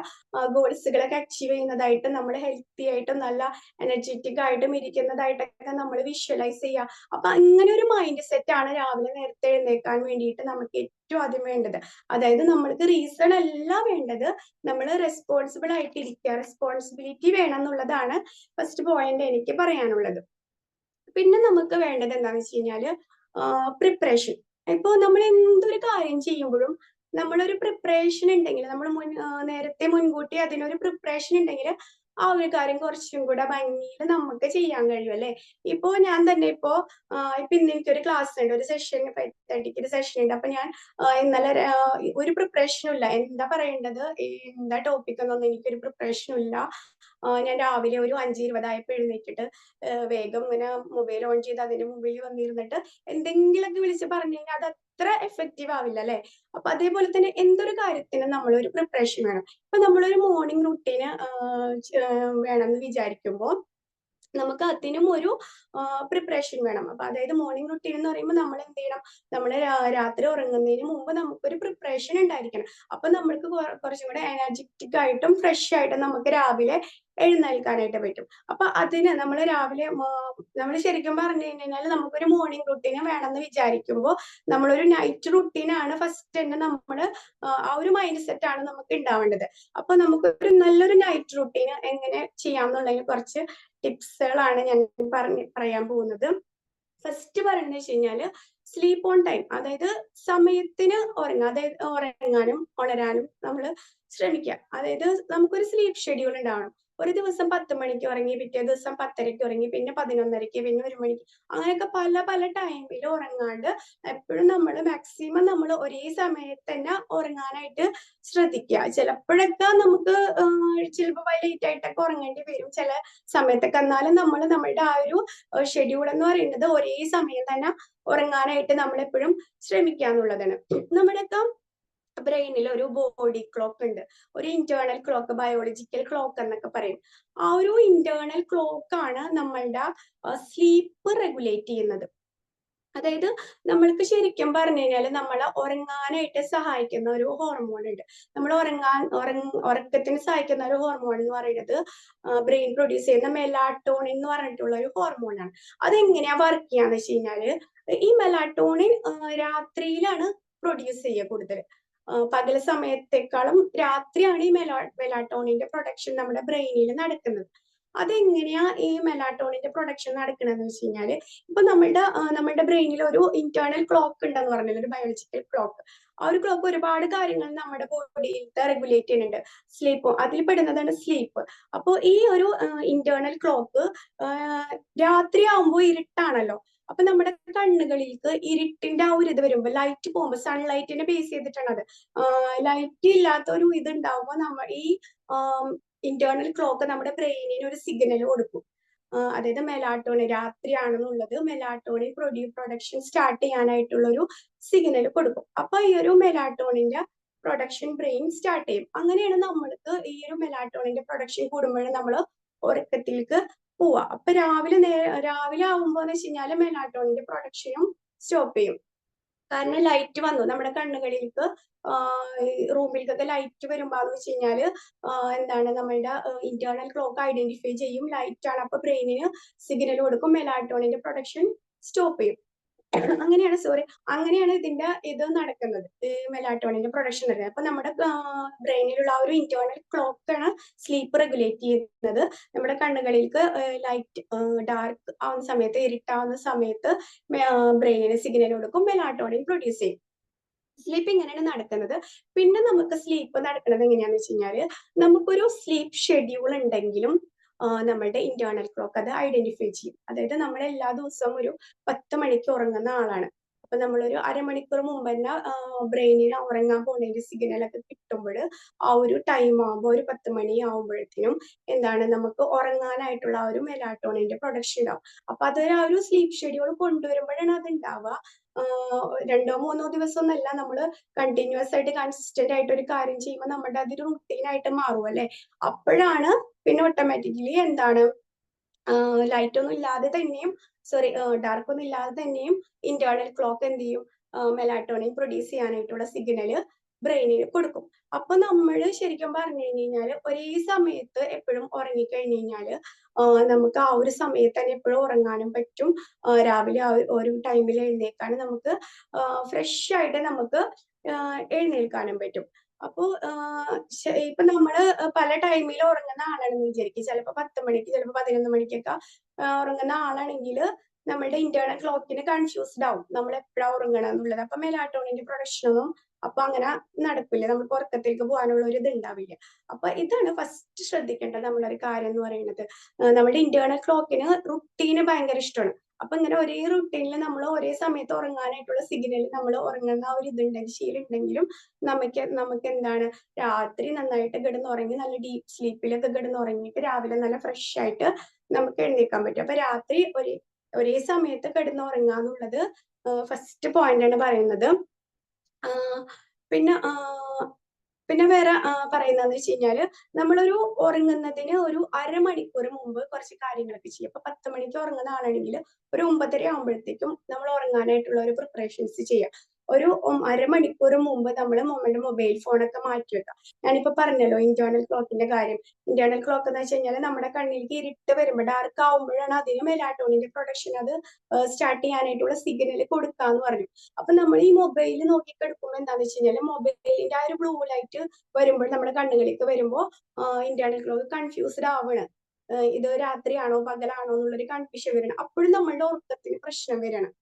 ഗോൾസുകളൊക്കെ അച്ചീവ് ചെയ്യുന്നതായിട്ട് നമ്മൾ ഹെൽത്തി ആയിട്ടും നല്ല എനർജറ്റിക് ആയിട്ടും ഇരിക്കുന്നതായിട്ടൊക്കെ നമ്മൾ വിഷ്വലൈസ് ചെയ്യുക. അപ്പൊ അങ്ങനെ ഒരു മൈൻഡ് സെറ്റ് ആണ് രാവിലെ നേരത്തെ എഴുന്നേൽക്കാൻ വേണ്ടിയിട്ട് നമുക്ക് ഏറ്റവും ആദ്യം വേണ്ടത്. അതായത് നമ്മൾക്ക് റീസൺ അല്ല വേണ്ടത്. നമ്മൾ റെസ്പോൺസിബിൾ ആയിട്ട് ഇരിക്കുക. റെസ്പോൺസിബിലിറ്റി വേണം എന്നുള്ളതാണ് ഫസ്റ്റ് പോയിന്റ് എനിക്ക് പറയാനുള്ളത്. പിന്നെ നമുക്ക് വേണ്ടത് എന്താണെന്ന് വെച്ച് കഴിഞ്ഞാൽ ആഹ് പ്രിപ്പറേഷൻ. ഇപ്പൊ നമ്മൾ എന്തൊരു കാര്യം ചെയ്യുമ്പോഴും നമ്മളൊരു പ്രിപ്പറേഷൻ ഉണ്ടെങ്കിൽ നമ്മൾ മുൻ നേരത്തെ മുൻകൂട്ടി അതിനൊരു പ്രിപ്പറേഷൻ ഉണ്ടെങ്കിൽ ആ ഒരു കാര്യം കുറച്ചും കൂടെ ഭംഗിയിൽ നമുക്ക് ചെയ്യാൻ കഴിയും അല്ലെ ഇപ്പൊ ഞാൻ തന്നെ ഇപ്പോ ഇപ്പൊ ഇന്ന് എനിക്കൊരു ക്ലാസ് ഉണ്ട്. ഒരു സെഷൻ 5:30ക്ക് ഒരു സെഷൻ ഉണ്ട്. അപ്പൊ ഞാൻ ഇന്നലെ ഒരു പ്രിപ്പറേഷനും ഇല്ല. എന്താ പറയേണ്ടത്, എന്താ ടോപ്പിക് എന്നൊന്നും എനിക്കൊരു പ്രിപ്പറേഷനും ഇല്ല. ഞാൻ രാവിലെ ഒരു 5:20 ആയപ്പോ എഴുന്നേറ്റിട്ട് വേഗം ഇങ്ങനെ മൊബൈൽ ഓൺ ചെയ്ത് അതിന്റെ മുമ്പിൽ വന്നിരുന്നിട്ട് എന്തെങ്കിലുമൊക്കെ വിളിച്ച് പറഞ്ഞു കഴിഞ്ഞാൽ അത് അത്ര എഫക്റ്റീവ് ആവില്ല അല്ലേ? അപ്പൊ അതേപോലെ തന്നെ എന്തൊരു കാര്യത്തിനും നമ്മളൊരു പ്രിപ്പറേഷൻ വേണം. ഇപ്പൊ നമ്മളൊരു മോർണിംഗ് റുട്ടീന് വേണം എന്ന് വേണമെന്ന് വിചാരിക്കുമ്പോ നമുക്ക് അതിനും ഒരു പ്രിപ്പറേഷൻ വേണം. അപ്പൊ അതായത് മോർണിംഗ് റുട്ടീൻ എന്ന് പറയുമ്പോൾ നമ്മൾ എന്ത് ചെയ്യണം, നമ്മൾ രാത്രി ഉറങ്ങുന്നതിന് മുമ്പ് നമുക്കൊരു പ്രിപ്പറേഷൻ ഉണ്ടായിരിക്കണം. അപ്പൊ നമ്മൾക്ക് കുറച്ചും കൂടെ എനർജറ്റിക് ആയിട്ടും ഫ്രഷ് ആയിട്ടും നമുക്ക് രാവിലെ എഴുന്നേൽക്കാനായിട്ട് പറ്റും. അപ്പൊ അതിന് നമ്മൾ രാവിലെ നമ്മൾ ശരിക്കും പറഞ്ഞു കഴിഞ്ഞാൽ നമുക്കൊരു മോർണിംഗ് റുട്ടീന് വേണമെന്ന് വിചാരിക്കുമ്പോൾ നമ്മളൊരു നൈറ്റ് റുട്ടീനാണ് ഫസ്റ്റ് തന്നെ നമ്മൾ ആ ഒരു മൈൻഡ് സെറ്റ് ആണ് നമുക്ക് ഉണ്ടാവേണ്ടത്. അപ്പൊ നമുക്കൊരു നല്ലൊരു നൈറ്റ് റുട്ടീന് എങ്ങനെ ചെയ്യാം എന്നുള്ളതിന് കുറച്ച് ടിപ്സുകളാണ് ഞാൻ പറഞ്ഞ് പറയാൻ പോകുന്നത്. ഫസ്റ്റ് പറയുന്നത് വെച്ച് കഴിഞ്ഞാൽ സ്ലീപ്പ് ഓൺ ടൈം. അതായത് സമയത്തിന് ഉറങ്ങുക. അതായത് ഉറങ്ങാനും ഉണരാനും നമ്മൾ ശ്രമിക്കുക. അതായത് നമുക്കൊരു സ്ലീപ്പ് ഷെഡ്യൂൾ ഉണ്ടാവണം. ഒരു ദിവസം 10 മണിക്ക് ഉറങ്ങി, പിറ്റേ ദിവസം 10:30ക്ക് ഉറങ്ങി, പിന്നെ 11:30ക്ക്, പിന്നെ ഒരു മണിക്ക് അങ്ങനെയൊക്കെ പല പല ടൈമിൽ ഉറങ്ങാണ്ട് എപ്പോഴും നമ്മൾ മാക്സിമം നമ്മൾ ഒരേ സമയത്ത് തന്നെ ഉറങ്ങാനായിട്ട് ശ്രദ്ധിക്കുക. ചിലപ്പോഴൊക്കെ നമുക്ക് ചിലപ്പോൾ ചിലപ്പോ ലേറ്റ് ആയിട്ടൊക്കെ ഉറങ്ങേണ്ടി വരും ചില സമയത്തൊക്കെ. എന്നാലും നമ്മൾ നമ്മളുടെ ആ ഒരു ഷെഡ്യൂൾ എന്ന് പറയുന്നത് ഒരേ സമയം തന്നെ ഉറങ്ങാനായിട്ട് നമ്മളെപ്പോഴും ശ്രമിക്കുക എന്നുള്ളതാണ്. നമ്മുടെയൊക്കെ ബ്രെയിനിൽ ഒരു ബോഡി ക്ലോക്ക് ഉണ്ട്. ഒരു ഇന്റേണൽ ക്ലോക്ക്, ബയോളജിക്കൽ ക്ലോക്ക് എന്നൊക്കെ പറയും. ആ ഒരു ഇന്റേണൽ ക്ലോക്ക് ആണ് നമ്മളുടെ സ്ലീപ്പ് റെഗുലേറ്റ് ചെയ്യുന്നത്. അതായത് നമ്മൾക്ക് ശരിക്കും പറഞ്ഞു കഴിഞ്ഞാൽ നമ്മളെ ഉറങ്ങാനായിട്ട് സഹായിക്കുന്ന ഒരു ഹോർമോൺ ഉണ്ട്. നമ്മൾ ഉറങ്ങാൻ ഉറങ് ഉറക്കത്തിന് സഹായിക്കുന്ന ഒരു ഹോർമോൺ എന്ന് പറയുന്നത് ബ്രെയിൻ പ്രൊഡ്യൂസ് ചെയ്യുന്ന മെലാട്ടോൺ എന്ന് പറഞ്ഞിട്ടുള്ള ഒരു ഹോർമോൺ ആണ്. അതെങ്ങനെയാ വർക്ക് ചെയ്യാന്ന് വെച്ച് കഴിഞ്ഞാൽ ഈ മെലാട്ടോണിൻ രാത്രിയിലാണ് പ്രൊഡ്യൂസ് ചെയ്യുക കൂടുതൽ. പകൽ സമയത്തേക്കാളും രാത്രിയാണ് ഈ മെലാ മെലാട്ടോണിന്റെ പ്രൊഡക്ഷൻ നമ്മുടെ ബ്രെയിനിൽ നടക്കുന്നത്. അതെങ്ങനെയാ ഈ മെലാട്ടോണിന്റെ പ്രൊഡക്ഷൻ നടക്കുന്നത് വെച്ച് കഴിഞ്ഞാൽ ഇപ്പൊ നമ്മളുടെ നമ്മളുടെ ബ്രെയിനിൽ ഒരു ഇന്റേണൽ ക്ലോക്ക് ഉണ്ടെന്ന് പറഞ്ഞാൽ ഒരു ബയോളജിക്കൽ ക്ലോക്ക്. ആ ഒരു ക്ലോക്ക് ഒരുപാട് കാര്യങ്ങൾ നമ്മുടെ ബോഡിയിലത്തെ റെഗുലേറ്റ് ചെയ്യുന്നുണ്ട്. സ്ലീപ്പ് അതിൽ പെടുന്നതാണ് സ്ലീപ്പ്. അപ്പോൾ ഈ ഒരു ഇന്റേണൽ ക്ലോക്ക് രാത്രി ആവുമ്പോൾ ഇരുട്ടാണല്ലോ. അപ്പൊ നമ്മുടെ കണ്ണുകളിലേക്ക് ഇരുട്ടിന്റെ ആ ഒരു ഇത് വരുമ്പോ ലൈറ്റ് പോകുമ്പോ സൺലൈറ്റിനെ ബേസ് ചെയ്തിട്ടാണ് അത് ലൈറ്റ് ഇല്ലാത്ത ഒരു ഇത് ഉണ്ടാവുമ്പോ നമ്മ ഈ ഇന്റേണൽ ക്ലോക്ക് നമ്മുടെ ബ്രെയിനിന് ഒരു സിഗ്നൽ കൊടുക്കും. അതായത് മെലാട്ടോണി രാത്രിയാണെന്നുള്ളത് മെലാട്ടോണി പ്രൊഡ്യൂ പ്രൊഡക്ഷൻ സ്റ്റാർട്ട് ചെയ്യാനായിട്ടുള്ള ഒരു സിഗ്നൽ കൊടുക്കും. അപ്പൊ ഈ ഒരു മെലാട്ടോണിന്റെ പ്രൊഡക്ഷൻ ബ്രെയിൻ സ്റ്റാർട്ട് ചെയ്യും. അങ്ങനെയാണ് നമ്മൾക്ക് ഈ ഒരു മെലാട്ടോണിന്റെ പ്രൊഡക്ഷൻ കൂടുമ്പോഴാണ് നമ്മൾ ഉറക്കത്തിലേക്ക് പോവുക. അപ്പൊ രാവിലെ നേ രാവിലെ ആവുമ്പോന്ന് വെച്ച് കഴിഞ്ഞാൽ മെലാട്ടോണിന്റെ പ്രൊഡക്ഷനും സ്റ്റോപ്പ് ചെയ്യും. കാരണം ലൈറ്റ് വന്നു നമ്മുടെ കണ്ണുകളിലേക്ക് റൂമിലേക്കൊക്കെ ലൈറ്റ് വരുമ്പോന്ന് വെച്ച് കഴിഞ്ഞാൽ എന്താണ് നമ്മളുടെ ഇന്റേണൽ ക്ലോക്ക് ഐഡന്റിഫൈ ചെയ്യും. ലൈറ്റ് ആണ് അപ്പൊ ബ്രെയിനിന് സിഗ്നൽ കൊടുക്കും. മെലാട്ടോണിന്റെ പ്രൊഡക്ഷൻ സ്റ്റോപ്പ് ചെയ്യും. അങ്ങനെയാണ് സോറി അങ്ങനെയാണ് ഇതിന്റെ ഇത് നടക്കുന്നത്. മെലാറ്റോണിന്റെ പ്രൊഡക്ഷൻ നടക്കുന്നത്. അപ്പൊ നമ്മുടെ ബ്രെയിനിലുള്ള ആ ഒരു ഇന്റേണൽ ക്ലോക്ക് ആണ് സ്ലീപ്പ് റെഗുലേറ്റ് ചെയ്യുന്നത്. നമ്മുടെ കണ്ണുകളിലേക്ക് ലൈറ്റ് ഡാർക്ക് ആവുന്ന സമയത്ത് ഇരുട്ടാവുന്ന സമയത്ത് ബ്രെയിനിന് സിഗ്നൽ കൊടുക്കും. മെലാറ്റോണിൻ പ്രൊഡ്യൂസ് ചെയ്യും. സ്ലീപ്പ് ഇങ്ങനെയാണ് നടക്കുന്നത്. പിന്നെ നമുക്ക് സ്ലീപ്പ് നടക്കുന്നത് എങ്ങനെയാന്ന് വെച്ച് കഴിഞ്ഞാൽ നമുക്കൊരു സ്ലീപ്പ് ഷെഡ്യൂൾ ഉണ്ടെങ്കിലും നമ്മളുടെ ഇന്റേണൽ ക്ലോക്ക് അത് ഐഡന്റിഫൈ ചെയ്യും. അതായത് നമ്മൾ എല്ലാ ദിവസവും ഒരു 10 മണിക്ക് ഉറങ്ങുന്ന ആളാണ്. അപ്പൊ നമ്മളൊരു അരമണിക്കൂർ മുമ്പ് തന്നെ ബ്രെയിനിന് ഉറങ്ങാൻ പോകുന്നതിന്റെ സിഗ്നൽ ഒക്കെ കിട്ടുമ്പോൾ ആ ഒരു ടൈം ആകുമ്പോൾ ഒരു 10 മണി ആകുമ്പോഴത്തേനും എന്താണ് നമുക്ക് ഉറങ്ങാനായിട്ടുള്ള ആ ഒരു മെലാട്ടോണിന്റെ പ്രൊഡക്ഷൻ ഉണ്ടാവും. അപ്പൊ അത് ആ ഒരു സ്ലീപ്പ് ഷെഡ്യൂൾ കൊണ്ടുവരുമ്പോഴാണ് അത് ഉണ്ടാവുക. രണ്ടോ മൂന്നോ ദിവസം ദിവസമൊന്നല്ല നമ്മൾ കണ്ടിന്യൂസ് ആയിട്ട് കൺസിസ്റ്റന്റ് ആയിട്ട് ഒരു കാര്യം ചെയ്യുമ്പോൾ നമ്മുടെ അതൊരു റുട്ടീൻ ആയിട്ട് മാറും അല്ലെ അപ്പോഴാണ് പിന്നെ ഓട്ടോമാറ്റിക്കലി എന്താണ് ലൈറ്റ് ഒന്നും ഇല്ലാതെ തന്നെയും സോറി ഡാർക്ക് ഒന്നും ഇല്ലാതെ തന്നെയും ഇന്റേണൽ ക്ലോക്ക് എന്ത് ചെയ്യും മെലാറ്റോണിൻ പ്രൊഡ്യൂസ് ചെയ്യാനായിട്ടുള്ള സിഗ്നൽ ബ്രെയിനിന് കൊടുക്കും. അപ്പൊ നമ്മൾ ശരിക്കും പറഞ്ഞു കഴിഞ്ഞാൽ ഒരേ സമയത്ത് എപ്പോഴും ഉറങ്ങിക്കഴിഞ്ഞു കഴിഞ്ഞാൽ നമുക്ക് ആ ഒരു സമയത്ത് തന്നെ എപ്പോഴും ഉറങ്ങാനും പറ്റും. രാവിലെ ആ ഒരു ടൈമിൽ എഴുന്നേക്കാനും നമുക്ക് ഫ്രഷ് ആയിട്ട് നമുക്ക് എഴുന്നേൽക്കാനും പറ്റും. അപ്പോ ഇപ്പൊ നമ്മൾ പല ടൈമിൽ ഉറങ്ങുന്ന ആളാണെന്ന് വിചാരിക്കും. ചിലപ്പോ പത്ത് മണിക്ക് ചിലപ്പോ പതിനൊന്ന് മണിക്കൊക്കെ ഉറങ്ങുന്ന ആളാണെങ്കിൽ നമ്മളുടെ ഇന്റേണൽ ക്ലോക്കിന് കൺഫ്യൂസ്ഡ് ആവും. നമ്മൾ എപ്പോഴാണ് ഉറങ്ങണം എന്നുള്ളത്. അപ്പൊ മെലാട്ടോണിന്റെ പ്രൊഡക്ഷൻ ഒന്നും അപ്പൊ അങ്ങനെ നടക്കില്ല. നമ്മൾ പുറത്തേക്ക് പോകാനുള്ള ഒരു ഇത് ഉണ്ടാവില്ല അപ്പൊ ഇതാണ് ഫസ്റ്റ് ശ്രദ്ധിക്കേണ്ടത് നമ്മളൊരു കാര്യം എന്ന് പറയുന്നത്. നമ്മുടെ ഇന്റേണൽ ക്ലോക്കിന് റുട്ടീന് ഭയങ്കര ഇഷ്ടമാണ്. അപ്പൊ ഇങ്ങനെ ഒരേ റുട്ടീനിൽ നമ്മൾ ഒരേ സമയത്ത് ഉറങ്ങാനായിട്ടുള്ള സിഗ്നൽ നമ്മൾ ഉറങ്ങുന്ന ആ ഒരു ഇതുണ്ടെങ്കിൽ ശീലം ഉണ്ടെങ്കിലും നമുക്ക് നമുക്ക് എന്താണ് രാത്രി നന്നായിട്ട് കിടന്നുറങ്ങി നല്ല ഡീപ്പ് സ്ലീപ്പിലൊക്കെ കിടന്നുറങ്ങിയിട്ട് രാവിലെ നല്ല ഫ്രഷ് ആയിട്ട് നമുക്ക് എഴുന്നേക്കാൻ പറ്റും. അപ്പൊ രാത്രി ഒരേ ഒരേ സമയത്ത് കിടന്നുറങ്ങുക എന്നുള്ളത് ഫസ്റ്റ് പോയിന്റ് ആണ് പറയുന്നത്. പിന്നെ പിന്നെ വേറെ പറയുന്നതെന്ന് വെച്ച് കഴിഞ്ഞാൽ നമ്മളൊരു ഉറങ്ങുന്നതിന് ഒരു അരമണിക്കൂർ മുമ്പ് കുറച്ച് കാര്യങ്ങളൊക്കെ ചെയ്യും. അപ്പൊ പത്ത് മണിക്ക് ഉറങ്ങുന്ന ആളാണെങ്കിൽ ഒരു ഒമ്പതര ആകുമ്പോഴത്തേക്കും നമ്മൾ ഉറങ്ങാനായിട്ടുള്ള ഒരു പ്രിപ്പറേഷൻസ് ചെയ്യാം. ഒരു അരമണിക്കൂർ മുമ്പ് നമ്മൾ നമ്മളുടെ മൊബൈൽ ഫോണൊക്കെ മാറ്റി വെക്കാം ഞാനിപ്പോ പറഞ്ഞല്ലോ ഇന്റേണൽ ക്ലോക്കിന്റെ കാര്യം. ഇന്റേണൽ ക്ലോക്ക് എന്ന് വെച്ച് കഴിഞ്ഞാൽ നമ്മുടെ കണ്ണിലേക്ക് ഇരുട്ട് വരുമ്പോൾ ഡാർക്ക് ആവുമ്പോഴാണ് അതിന് മെലാറ്റോണിന്റെ പ്രൊഡക്ഷൻ അത് സ്റ്റാർട്ട് ചെയ്യാനായിട്ടുള്ള സിഗ്നൽ കൊടുക്കാന്ന് പറഞ്ഞു. അപ്പൊ നമ്മൾ ഈ മൊബൈൽ നോക്കിക്കെടുക്കുമ്പോൾ എന്താണെന്ന് വെച്ച് കഴിഞ്ഞാൽ മൊബൈലിന്റെ ആ ഒരു ബ്ലൂ ലൈറ്റ് വരുമ്പോൾ നമ്മുടെ കണ്ണുകളിലേക്ക് വരുമ്പോൾ ഇന്റേണൽ ക്ലോക്ക് കൺഫ്യൂസ്ഡ് ആവണം. ഇത് രാത്രിയാണോ പകലാണോ എന്നുള്ളൊരു കൺഫ്യൂഷൻ വരണം. അപ്പോഴും നമ്മളുടെ ഉറക്കത്തിന് പ്രശ്നം വരണം.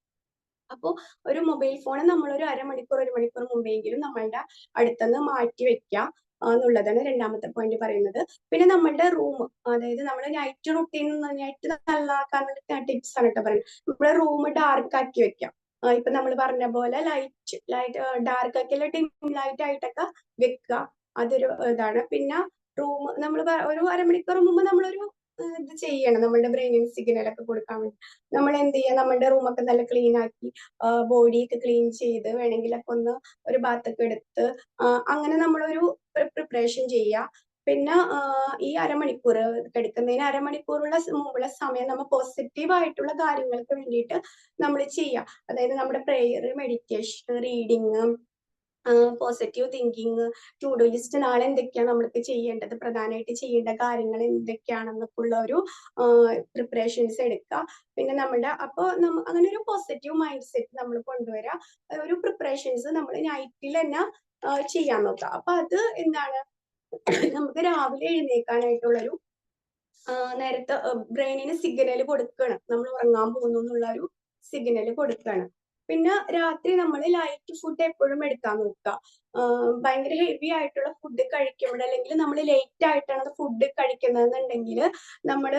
അപ്പോൾ ഒരു മൊബൈൽ ഫോൺ നമ്മൾ ഒരു അരമണിക്കൂർ ഒരു മണിക്കൂർ മുമ്പെങ്കിലും നമ്മളുടെ അടുത്തുനിന്ന് മാറ്റി വെക്കുക എന്നുള്ളതാണ് രണ്ടാമത്തെ പോയിന്റ് പറയുന്നത്. പിന്നെ നമ്മളുടെ റൂം അതായത് നമ്മൾ നൈറ്റ് റൊട്ടീൻ നൈറ്റ് നല്ലതാക്കാനുള്ള ടിപ്സ് ആണ് കേട്ടോ പറയുന്നത്. നമ്മുടെ റൂം ഡാർക്ക് ആക്കി വെക്കാം. ഇപ്പൊ നമ്മൾ പറഞ്ഞ പോലെ ലൈറ്റ് ലൈറ്റ് ഡാർക്ക് ആക്കി അല്ലെ ഡിം ലൈറ്റ് ആയിട്ടൊക്കെ വെക്കുക. അതൊരു ഇതാണ്. പിന്നെ റൂം നമ്മൾ ഒരു അരമണിക്കൂർ മുമ്പ് നമ്മളൊരു ഇത് ചെയ്യണം. നമ്മളുടെ ബ്രെയിനിന് സിഗ്നൽ ഒക്കെ കൊടുക്കാൻ വേണ്ടി. നമ്മൾ എന്ത് ചെയ്യുക നമ്മുടെ റൂമൊക്കെ നല്ല ക്ലീൻ ആക്കി ബോഡിയൊക്കെ ക്ലീൻ ചെയ്ത് വേണമെങ്കിലൊക്കെ ഒന്ന് ഒരു ബാത്തൊക്കെ എടുത്ത് അങ്ങനെ നമ്മളൊരു പ്രിപ്പറേഷൻ ചെയ്യുക പിന്നെ ഈ അരമണിക്കൂർ എടുക്കുന്നതിന് അരമണിക്കൂറുള്ള മുമ്പുള്ള സമയം നമ്മൾ പോസിറ്റീവ് ആയിട്ടുള്ള കാര്യങ്ങൾക്ക് വേണ്ടിയിട്ട് നമ്മൾ ചെയ്യുക അതായത് നമ്മുടെ prayer meditation reading positive thinking to do list നാളെ എന്തൊക്കെയാണ് നമ്മൾക്ക് ചെയ്യേണ്ടത്? പ്രധാനമായിട്ട് ചെയ്യേണ്ട കാര്യങ്ങൾ എന്തൊക്കെയാണെന്നൊക്കെ ഉള്ള ഒരു പ്രിപ്പറേഷൻസ് എടുക്കുക പിന്നെ നമ്മുടെ അപ്പോൾ അങ്ങനെ ഒരു പോസിറ്റീവ് മൈൻഡ് സെറ്റ് നമ്മൾ കൊണ്ടുവരാ. ഒരു പ്രിപ്പറേഷൻസ് നമ്മൾ നൈറ്റിൽ തന്നെ ചെയ്യാൻ നോക്കുക അപ്പൊ അത് എന്താണ്? നമുക്ക് രാവിലെ എഴുന്നേക്കാനായിട്ടുള്ളൊരു നേരത്തെ ബ്രെയിനിന് സിഗ്നൽ കൊടുക്കണം. നമ്മൾ ഉറങ്ങാൻ പോകുന്നു എന്നുള്ള ഒരു സിഗ്നൽ കൊടുക്കണം. പിന്നെ രാത്രി നമ്മൾ ലൈറ്റ് ഫുഡ് എപ്പോഴും എടുക്കാൻ നോക്കുക. ഭയങ്കര ഹെവി ആയിട്ടുള്ള ഫുഡ് കഴിക്കുമ്പോൾ അല്ലെങ്കിൽ നമ്മൾ ലേറ്റ് ആയിട്ടാണ് ഫുഡ് കഴിക്കുന്നതെന്നുണ്ടെങ്കിൽ നമ്മൾ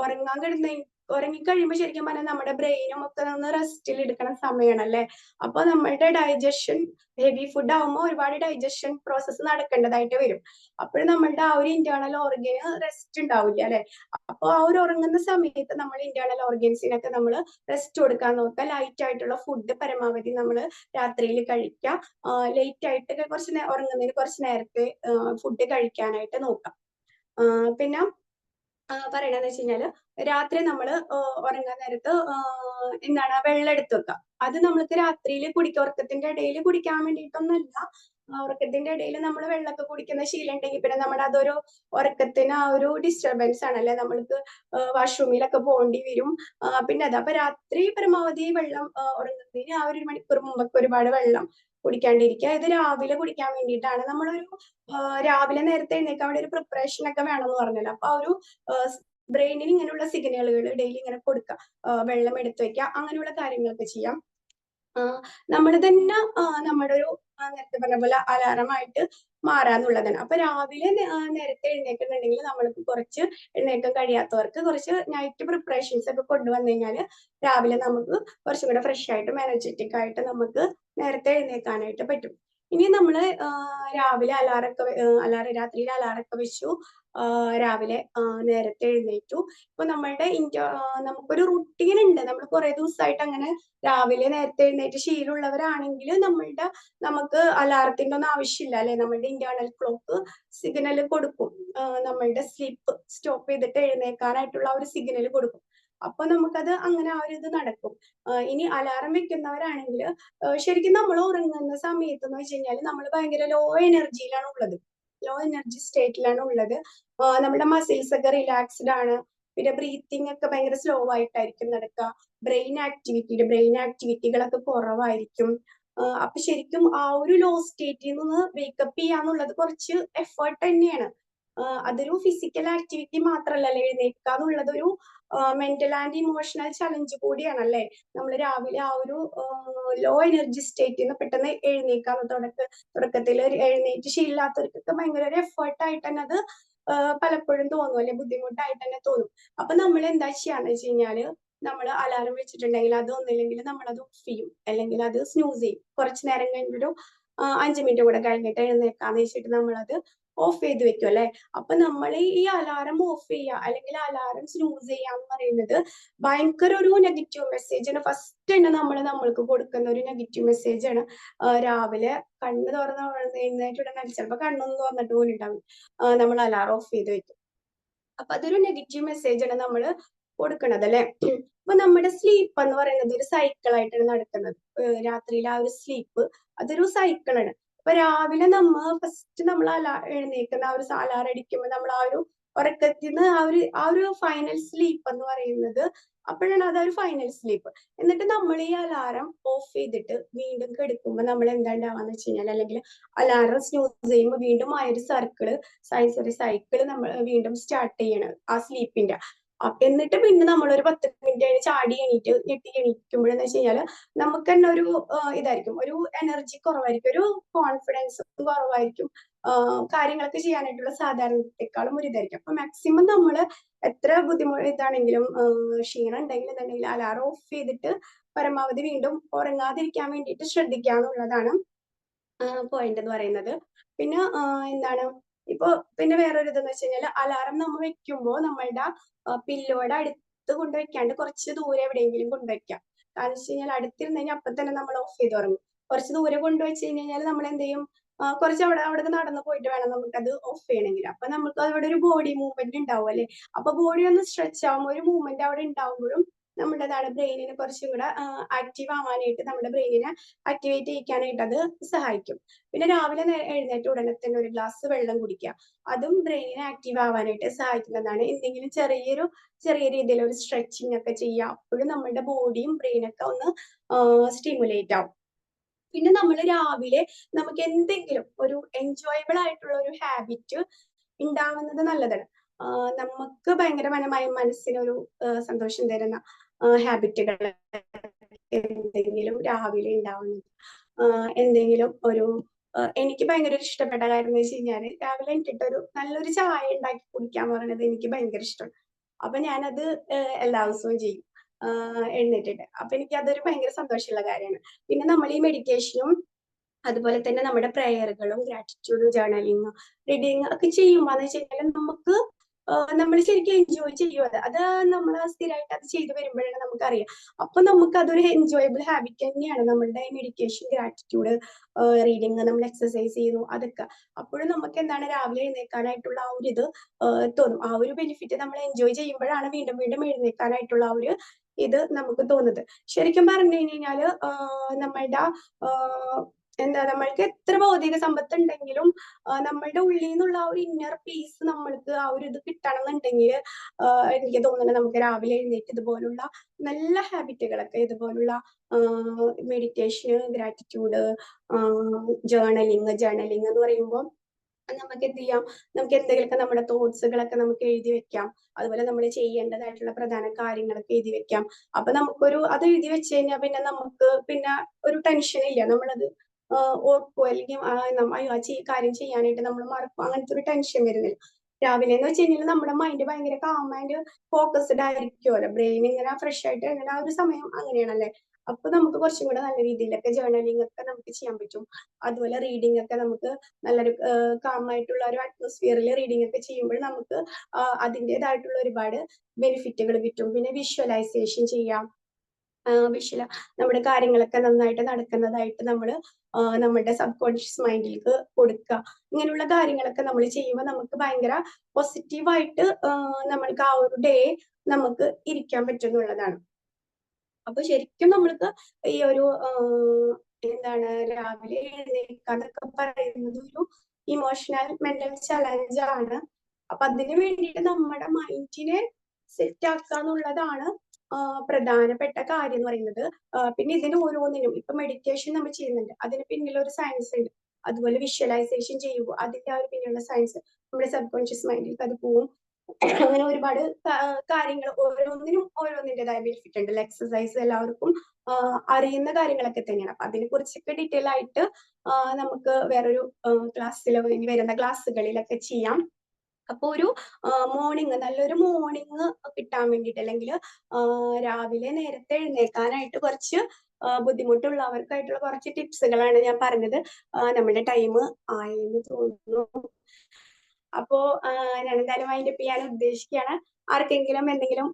ഉറങ്ങാൻ കിടന്ന ഉറങ്ങിക്കഴിയുമ്പോൾ ശരിക്കും പറഞ്ഞാൽ നമ്മുടെ ബ്രെയിനും ഒക്കെ ഒന്ന് റെസ്റ്റിൽ എടുക്കണ സമയമാണ് അല്ലെ അപ്പൊ നമ്മളുടെ ഡൈജഷൻ ഹെവി ഫുഡ് ആകുമ്പോൾ ഒരുപാട് ഡൈജഷൻ പ്രോസസ്സ് നടക്കേണ്ടതായിട്ട് വരും. അപ്പോൾ നമ്മളുടെ ആ ഒരു ഇന്റേണൽ ഓർഗന് റെസ്റ്റ് ഉണ്ടാവില്ല അല്ലെ? അപ്പോൾ ആ ഒരു ഉറങ്ങുന്ന സമയത്ത് നമ്മൾ ഇന്റേണൽ ഓർഗൻസിനൊക്കെ നമ്മൾ റെസ്റ്റ് കൊടുക്കാൻ നോക്കുക. ലൈറ്റ് ആയിട്ടുള്ള ഫുഡ് പരമാവധി നമ്മൾ രാത്രിയിൽ കഴിക്കുക. ലേറ്റ് ആയിട്ട് കുറച്ച് ഉറങ്ങുന്നതിന് കുറച്ച് നേരത്തെ ഫുഡ് കഴിക്കാനായിട്ട് നോക്കാം പിന്നെ പറയണെന്ന് വെച്ച് കഴിഞ്ഞാൽ രാത്രി നമ്മൾ ഉറങ്ങാൻ നേരത്ത് എന്താണ് വെള്ളം എടുത്ത് വെക്കുക അത് നമ്മൾക്ക് രാത്രിയിൽ കുടിക്കുക ഉറക്കത്തിന്റെ ഇടയിൽ കുടിക്കാൻ വേണ്ടിയിട്ടൊന്നല്ല ഉറക്കത്തിന്റെ ഇടയിൽ നമ്മൾ വെള്ളമൊക്കെ കുടിക്കുന്ന ശീലം ഉണ്ടെങ്കിൽ പിന്നെ നമ്മുടെ അതൊരു ഉറക്കത്തിന് ആ ഒരു ഡിസ്റ്റർബൻസ് ആണല്ലേ നമ്മൾക്ക് വാഷ്റൂമിലൊക്കെ പോകേണ്ടി വരും. പിന്നെ അത്. അപ്പൊ രാത്രി പരമാവധി വെള്ളം ഉറങ്ങുന്നതിന് ആ ഒരു മണിക്കൂർ മുമ്പൊക്കെ ഒരുപാട് വെള്ളം കുടിക്കാണ്ടിരിക്കുക. ഇത് രാവിലെ കുടിക്കാൻ വേണ്ടിയിട്ടാണ്. നമ്മളൊരു രാവിലെ നേരത്തെ എഴുന്നേക്കാൻ വേണ്ടി ഒരു പ്രിപ്പറേഷൻ ഒക്കെ വേണമെന്ന് പറഞ്ഞല്ലോ. അപ്പൊ ആ ഒരു ബ്രെയിനിൽ ഇങ്ങനെയുള്ള സിഗ്നലുകൾ ഡെയിലി ഇങ്ങനെ കൊടുക്കുക. വെള്ളം എടുത്തു വെക്കുക. അങ്ങനെയുള്ള കാര്യങ്ങളൊക്കെ ചെയ്യാം. നമ്മൾ തന്നെ നമ്മുടെ ഒരു നേരത്തെ പറഞ്ഞ പോലെ അലാറമായിട്ട് മാറാന്നുള്ളതാണ്. അപ്പൊ രാവിലെ നേരത്തെ എഴുന്നേക്കുന്നുണ്ടെങ്കിൽ നമ്മൾക്ക് കുറച്ച് എഴുന്നേക്കാൻ കഴിയാത്തവർക്ക് കുറച്ച് നൈറ്റ് പ്രിപ്പറേഷൻസ് ഒക്കെ കൊണ്ടുവന്നു കഴിഞ്ഞാൽ രാവിലെ നമുക്ക് കുറച്ചും കൂടെ ഫ്രഷ് ആയിട്ടും എനർജറ്റിക് ആയിട്ട് നമുക്ക് നേരത്തെ എഴുന്നേക്കാനായിട്ട് പറ്റും. ഇനി നമ്മൾ രാവിലെ അലാറൊക്കെ അലാറ രാത്രിയിൽ അലാറൊക്കെ വെച്ചു. രാവിലെ നേരത്തെ എഴുന്നേറ്റു ഇപ്പൊ നമ്മളുടെ ഇന്ത്യ നമുക്കൊരു റുട്ടീൻ ഉണ്ട് നമ്മൾ കുറെ ദിവസമായിട്ട് അങ്ങനെ രാവിലെ നേരത്തെ എഴുന്നേറ്റ് ശീലമുള്ളവരാണെങ്കിൽ നമ്മളുടെ നമുക്ക് അലാറത്തിന്റെ ഒന്നും ആവശ്യമില്ല അല്ലെ നമ്മളുടെ ഇന്റേണൽ ക്ലോക്ക് സിഗ്നൽ കൊടുക്കും നമ്മളുടെ സ്ലിപ്പ് സ്റ്റോപ്പ് ചെയ്തിട്ട് എഴുന്നേക്കാനായിട്ടുള്ള ഒരു സിഗ്നൽ കൊടുക്കും. അപ്പൊ നമുക്കത് അങ്ങനെ ആ ഒരു ഇത് നടക്കും. ഇനി അലാറം വെക്കുന്നവരാണെങ്കിൽ ശരിക്കും നമ്മൾ ഉറങ്ങുന്ന സമയത്ത് എന്ന് വെച്ച് കഴിഞ്ഞാൽ നമ്മൾ ഭയങ്കര ലോ എനർജിയിലാണ് ഉള്ളത്. ലോ എനർജി സ്റ്റേറ്റിലാണ് ഉള്ളത്. നമ്മുടെ മസിൽസ് ഒക്കെ റിലാക്സ്ഡ് ആണ്. പിന്നെ ബ്രീത്തിങ് ഒക്കെ ഭയങ്കര സ്ലോ ആയിട്ടായിരിക്കും നടക്കുക. ബ്രെയിൻ ആക്ടിവിറ്റി ബ്രെയിൻ ആക്ടിവിറ്റികളൊക്കെ കുറവായിരിക്കും. അപ്പൊ ശരിക്കും ആ ഒരു ലോ സ്റ്റേറ്റിൽ നിന്ന് വേക്കപ്പ് ചെയ്യാന്നുള്ളത് കുറച്ച് എഫേർട്ട് തന്നെയാണ്. അതൊരു ഫിസിക്കൽ ആക്ടിവിറ്റി മാത്രമല്ല എഴുന്നേൽക്കുക എന്നുള്ളത് ഒരു മെന്റൽ ആൻഡ് ഇമോഷണൽ ചലഞ്ച് കൂടിയാണല്ലേ. നമ്മൾ രാവിലെ ആ ഒരു ലോ എനർജി സ്റ്റേറ്റിൽ നിന്ന് പെട്ടെന്ന് എഴുന്നേൽക്കാന്ന് തുടക്ക തുടക്കത്തിൽ എഴുന്നേറ്റ് ശീലമില്ലാത്തവർക്കൊക്കെ ഭയങ്കര ഒരു എഫേർട്ട് ആയിട്ട് തന്നെ അത് പലപ്പോഴും തോന്നും അല്ലെ ബുദ്ധിമുട്ടായിട്ട് തന്നെ തോന്നും. അപ്പൊ നമ്മൾ എന്താ ചെയ്യാന്ന് വെച്ച് കഴിഞ്ഞാൽ നമ്മൾ അലാറം വെച്ചിട്ടുണ്ടെങ്കിൽ അത് ഒന്നില്ലെങ്കിൽ നമ്മളത് ഓഫ് ചെയ്യും. അല്ലെങ്കിൽ അത് സ്നൂസ് ചെയ്യും. കുറച്ചു നേരം കഴിഞ്ഞൊരു അഞ്ചു മിനിറ്റ് കൂടെ കഴിഞ്ഞിട്ട് എഴുന്നേൽക്കാന്ന് വെച്ചിട്ട് നമ്മളത് ഓഫ് ചെയ്ത് വെക്കും അല്ലെ. അപ്പൊ നമ്മൾ ഈ അലാറം ഓഫ് ചെയ്യുക അല്ലെങ്കിൽ അലാറം സ്നൂസ് ചെയ്യുക എന്ന് പറയുന്നത് ഭയങ്കര ഒരു നെഗറ്റീവ് മെസ്സേജാണ്. ഫസ്റ്റ് തന്നെ നമ്മൾ നമ്മൾക്ക് കൊടുക്കുന്ന ഒരു നെഗറ്റീവ് മെസ്സേജ് ആണ് രാവിലെ കണ്ണ് തുറന്ന് എഴുന്നേറ്റ ഉടനെ ചിലപ്പോ കണ്ണൊന്നും തുറന്നിട്ട് പോലും ഉണ്ടാവും നമ്മൾ അലാറം ഓഫ് ചെയ്ത് വെക്കും. അപ്പൊ അതൊരു നെഗറ്റീവ് മെസ്സേജ് മെസ്സേജാണ് നമ്മൾ കൊടുക്കണത് അല്ലെ. അപ്പൊ നമ്മുടെ സ്ലീപ്പ് എന്ന് പറയുന്നത് ഒരു സൈക്കിൾ ആയിട്ടാണ് നടക്കുന്നത്. രാത്രിയിൽ ആ ഒരു സ്ലീപ്പ് അതൊരു സൈക്കിളാണ്. അപ്പൊ രാവിലെ നമ്മ ഫസ്റ്റ് നമ്മൾ അലാ എഴുന്നേൽക്കുന്ന ആ ഒരു അലാറം അടിക്കുമ്പോ നമ്മൾ ആ ഒരു ഉറക്കത്തിന്ന് ആ ഒരു ആ ഒരു ഫൈനൽ സ്ലീപ്പ് എന്ന് പറയുന്നത് അപ്പോഴാണ് അത് ഒരു ഫൈനൽ സ്ലീപ്പ്. എന്നിട്ട് നമ്മൾ ഈ അലാറം ഓഫ് ചെയ്തിട്ട് വീണ്ടും കെടുക്കുമ്പോൾ നമ്മൾ എന്താ ഉണ്ടാവാന്ന് വെച്ച് കഴിഞ്ഞാൽ അല്ലെങ്കിൽ അലാറം സ്നൂസ് ചെയ്യുമ്പോ വീണ്ടും ആ ഒരു സർക്കിൾ സോറി സൈക്കിൾ നമ്മൾ വീണ്ടും സ്റ്റാർട്ട് ചെയ്യണം ആ സ്ലീപ്പിന്റെ. എന്നിട്ട് പിന്നെ നമ്മളൊരു 10 മിനിറ്റ് കഴിഞ്ഞ് ചാടി എണീറ്റ് ഞെട്ടി എണീക്കുമ്പോഴെന്ന് വെച്ച് കഴിഞ്ഞാൽ നമുക്ക് തന്നെ ഒരു ഇതായിരിക്കും. ഒരു എനർജി കുറവായിരിക്കും. ഒരു കോൺഫിഡൻസ് കുറവായിരിക്കും. കാര്യങ്ങളൊക്കെ ചെയ്യാനായിട്ടുള്ള സാധാരണത്തെക്കാളും ഒരു ഇതായിരിക്കും. അപ്പൊ മാക്സിമം നമ്മൾ എത്ര ബുദ്ധിമുട്ട് ഇതാണെങ്കിലും ക്ഷീണം ഉണ്ടെങ്കിൽ എന്നുണ്ടെങ്കിലും അലാറം ഓഫ് ചെയ്തിട്ട് പരമാവധി വീണ്ടും ഉറങ്ങാതിരിക്കാൻ വേണ്ടിയിട്ട് ശ്രദ്ധിക്കുക എന്നുള്ളതാണ് പോയിന്റ് എന്ന് പറയുന്നത്. പിന്നെ എന്താണ് ഇപ്പൊ പിന്നെ വേറൊരു ഇതെന്ന് വെച്ച് കഴിഞ്ഞാൽ അലാറം നമ്മൾ വെക്കുമ്പോൾ നമ്മളുടെ പില്ലോയുടെ അടുത്ത് കൊണ്ട് വെക്കാണ്ട് കുറച്ച് ദൂരെ എവിടെയെങ്കിലും കൊണ്ട് വെക്കുക. കാരണം വെച്ച് കഴിഞ്ഞാൽ അടുത്തിരുന്ന് കഴിഞ്ഞാൽ അപ്പൊ തന്നെ നമ്മൾ ഓഫ് ചെയ്ത് തുടങ്ങും കുറച്ച് ദൂരെ കൊണ്ട് വെച്ച് കഴിഞ്ഞ് കഴിഞ്ഞാൽ നമ്മൾ എന്ത് ചെയ്യും കുറച്ച് അവിടെ അവിടെ നടന്നു പോയിട്ട് വേണം നമുക്ക് അത് ഓഫ് ചെയ്യണമെങ്കിൽ. അപ്പൊ നമുക്ക് അവിടെ ഒരു ബോഡി മൂവ്മെന്റ് ഉണ്ടാവും അല്ലെ. അപ്പൊ ബോഡി ഒന്ന് സ്ട്രെച്ച് ആവുമ്പോ ഒരു മൂവ്മെന്റ് അവിടെ ഉണ്ടാവുമ്പോഴും നമ്മുടേതാണ് ബ്രെയിനിന് കുറച്ചും കൂടെ ആക്റ്റീവ് ആവാനായിട്ട് നമ്മുടെ ബ്രെയിനിനെ ആക്ടിവേറ്റ് ചെയ്യിക്കാനായിട്ട് അത് സഹായിക്കും. പിന്നെ രാവിലെ എഴുന്നേറ്റ് ഉടനെ തന്നെ ഒരു ഗ്ലാസ് വെള്ളം കുടിക്കുക. അതും ബ്രെയിനിനെ ആക്റ്റീവ് ആവാനായിട്ട് സഹായിക്കുന്നതാണ്. എന്തെങ്കിലും ചെറിയൊരു ചെറിയ രീതിയിൽ ഒരു സ്ട്രെച്ചിങ് ഒക്കെ ചെയ്യുക. അപ്പോഴും നമ്മുടെ ബോഡിയും ബ്രെയിനൊക്കെ ഒന്ന് സ്റ്റിമുലേറ്റ് ആവും. പിന്നെ നമ്മൾ രാവിലെ നമുക്ക് എന്തെങ്കിലും ഒരു എൻജോയബിൾ ആയിട്ടുള്ള ഒരു ഹാബിറ്റ് ഉണ്ടാവുന്നത് നല്ലതാണ്. നമുക്ക് ഭയങ്കരമായ മനസ്സിനൊരു സന്തോഷം തരുന്ന ആഹ് ഹാബിറ്റുകൾ എന്തെങ്കിലും രാവിലെ ഉണ്ടാവുന്നത്. എന്തെങ്കിലും ഒരു എനിക്ക് ഭയങ്കര ഇഷ്ടപ്പെട്ട കാര്യം എന്ന് വെച്ച് കഴിഞ്ഞാൽ രാവിലെ എനിക്കിട്ടൊരു നല്ലൊരു ചായ ഉണ്ടാക്കി കുടിക്കാൻ പറയുന്നത് എനിക്ക് ഭയങ്കര ഇഷ്ടമാണ്. അപ്പൊ ഞാനത് എല്ലാ ദിവസവും ചെയ്യും. എഴുന്നേറ്റിട്ട്. അപ്പൊ എനിക്കതൊരു ഭയങ്കര സന്തോഷമുള്ള കാര്യമാണ്. പിന്നെ നമ്മൾ ഈ മെഡിറ്റേഷനും അതുപോലെ തന്നെ നമ്മുടെ പ്രേയറുകളും ഗ്രാറ്റിറ്റ്യൂഡ് ജേർണലിങ്ങും റീഡിങ് ഒക്കെ ചെയ്യുമ്പോന്ന് വെച്ച് കഴിഞ്ഞാൽ നമുക്ക് നമ്മൾ ശരിക്കും എൻജോയ് ചെയ്യും അത്. അത് നമ്മൾ സ്ഥിരമായിട്ട് അത് ചെയ്തു വരുമ്പോഴാണ് നമുക്കറിയാം. അപ്പൊ നമുക്ക് അതൊരു എൻജോയബിൾ ഹാബിറ്റ് തന്നെയാണ് നമ്മളുടെ മെഡിറ്റേഷൻ, ഗ്രാറ്റിറ്റ്യൂഡ്, റീഡിങ്, നമ്മൾ എക്സസൈസ് ചെയ്യുന്നു അതൊക്കെ. അപ്പോഴും നമുക്ക് എന്താണ് രാവിലെ എഴുന്നേൽക്കാനായിട്ടുള്ള ആ ഒരു ഇത് തോന്നും. ആ ഒരു ബെനിഫിറ്റ് നമ്മൾ എൻജോയ് ചെയ്യുമ്പോഴാണ് വീണ്ടും വീണ്ടും എഴുന്നേൽക്കാനായിട്ടുള്ള ആ ഒരു ഇത് നമുക്ക് തോന്നുന്നത്. ശരിക്കും പറഞ്ഞു കഴിഞ്ഞു കഴിഞ്ഞാൽ നമ്മളുടെ എന്താ നമ്മൾക്ക് എത്ര ഭൗതിക സമ്പത്ത് ഉണ്ടെങ്കിലും നമ്മളുടെ ഉള്ളിൽ നിന്നുള്ള ആ ഒരു ഇന്നർ പീസ് നമ്മൾക്ക് ആ ഒരു ഇത് കിട്ടണം എന്നുണ്ടെങ്കിൽ എനിക്ക് തോന്നുന്നത് നമുക്ക് രാവിലെ എഴുന്നേറ്റ് ഇതുപോലുള്ള നല്ല ഹാബിറ്റുകളൊക്കെ ഇതുപോലുള്ള മെഡിറ്റേഷൻ, ഗ്രാറ്റിറ്റ്യൂഡ്, ജേണലിങ് ജേർണലിങ് എന്ന് പറയുമ്പോൾ നമുക്ക് എന്ത് ചെയ്യാം നമുക്ക് എന്തെങ്കിലുമൊക്കെ നമ്മുടെ തോട്ട്സുകളൊക്കെ നമുക്ക് എഴുതി വെക്കാം. അതുപോലെ നമ്മൾ ചെയ്യേണ്ടതായിട്ടുള്ള പ്രധാന കാര്യങ്ങളൊക്കെ എഴുതി വെക്കാം. അപ്പൊ നമുക്കൊരു അത് എഴുതി വെച്ച് കഴിഞ്ഞാൽ പിന്നെ നമുക്ക് പിന്നെ ഒരു ടെൻഷൻ ഇല്ല. നമ്മളത് ഓർക്കോ അല്ലെങ്കിൽ അയ്യോ ആ കാര്യം ചെയ്യാനായിട്ട് നമ്മൾ മറക്കും അങ്ങനത്തെ ഒരു ടെൻഷൻ വരുന്നില്ല. രാവിലെ എന്ന് വെച്ച് കഴിഞ്ഞാൽ നമ്മുടെ മൈൻഡ് ഭയങ്കര കാം ആൻഡ് ഫോക്കസ്ഡ് ആയിരിക്കുമല്ലോ. ബ്രെയിൻ ഇങ്ങനെ ഫ്രഷ് ആയിട്ട് ഇങ്ങനെ ആ ഒരു സമയം അങ്ങനെയാണല്ലേ. അപ്പൊ നമുക്ക് കുറച്ചും കൂടെ നല്ല രീതിയിലൊക്കെ ജേർണലിംഗ് ഒക്കെ നമുക്ക് ചെയ്യാൻ പറ്റും. അതുപോലെ റീഡിംഗ് ഒക്കെ നമുക്ക് നല്ലൊരു കാമായിട്ടുള്ള ഒരു അറ്റ്മോസ്ഫിയറിൽ റീഡിംഗ് ഒക്കെ ചെയ്യുമ്പോൾ നമുക്ക് അതിന്റെതായിട്ടുള്ള ഒരുപാട് ബെനിഫിറ്റുകൾ കിട്ടും. പിന്നെ വിഷ്വലൈസേഷൻ ചെയ്യാം. വിഷല നമ്മുടെ കാര്യങ്ങളൊക്കെ നന്നായിട്ട് നടക്കുന്നതായിട്ട് നമ്മൾ നമ്മുടെ സബ് കോൺഷ്യസ് മൈൻഡിലേക്ക് കൊടുക്കുക ഇങ്ങനെയുള്ള കാര്യങ്ങളൊക്കെ നമ്മൾ ചെയ്യുമ്പോൾ നമുക്ക് ഭയങ്കര പോസിറ്റീവായിട്ട് നമ്മൾക്ക് ആ ഒരു ഡേ നമുക്ക് ഇരിക്കാൻ പറ്റുന്നുള്ളതാണ്. അപ്പൊ ശരിക്കും നമ്മൾക്ക് ഈ ഒരു എന്താണ് രാവിലെ എഴുന്നേൽക്കാന്നൊക്കെ പറയുന്നത് ഒരു ഇമോഷണൽ മെന്റൽ ചലഞ്ച് ആണ്. അപ്പൊ അതിനു വേണ്ടിയിട്ട് നമ്മുടെ മൈൻഡിനെ സെറ്റ് ആക്കുക എന്നുള്ളതാണ് പ്രധാനപ്പെട്ട കാര്യം എന്ന് പറയുന്നത് പിന്നെ ഇതിന് ഓരോന്നിനും ഇപ്പൊ മെഡിറ്റേഷൻ നമ്മൾ ചെയ്യുന്നുണ്ട്. അതിന് പിന്നിൽ ഒരു സയൻസ് ഉണ്ട്. അതുപോലെ വിഷ്വലൈസേഷൻ ചെയ്യുമ്പോൾ അതിന്റെ ആ ഒരു പിന്നിലുള്ള സയൻസ് നമ്മുടെ സബ് കോൺഷ്യസ് മൈൻഡിൽ അത് പോവും. അങ്ങനെ ഒരുപാട് കാര്യങ്ങൾ ഓരോന്നിനും ഓരോന്നിന്റെതായ ബെനിഫിറ്റ് ഉണ്ട്. എക്സസൈസ് എല്ലാവർക്കും അറിയുന്ന കാര്യങ്ങളൊക്കെ തന്നെയാണ്. അപ്പൊ അതിനെ കുറിച്ചൊക്കെ ഡീറ്റെയിൽ ആയിട്ട് നമുക്ക് വേറൊരു ക്ലാസ്സിലോ ഇനി വരുന്ന ക്ലാസ്സുകളിലൊക്കെ ചെയ്യാം. അപ്പൊ ഒരു മോർണിംഗ് നല്ലൊരു മോർണിംഗ് കിട്ടാൻ വേണ്ടിയിട്ട് അല്ലെങ്കിൽ രാവിലെ നേരത്തെ എഴുന്നേക്കാനായിട്ട് കുറച്ച് ബുദ്ധിമുട്ടുള്ളവർക്കായിട്ടുള്ള കുറച്ച് ടിപ്സുകളാണ് ഞാൻ പറഞ്ഞത്. നമ്മുടെ ടൈം ആയെന്ന് തോന്നുന്നു. അപ്പോ ഞാൻ എന്തായാലും അതിന്റെ ചെയ്യാൻ ഉദ്ദേശിക്കുകയാണ്. ആർക്കെങ്കിലും എന്തെങ്കിലും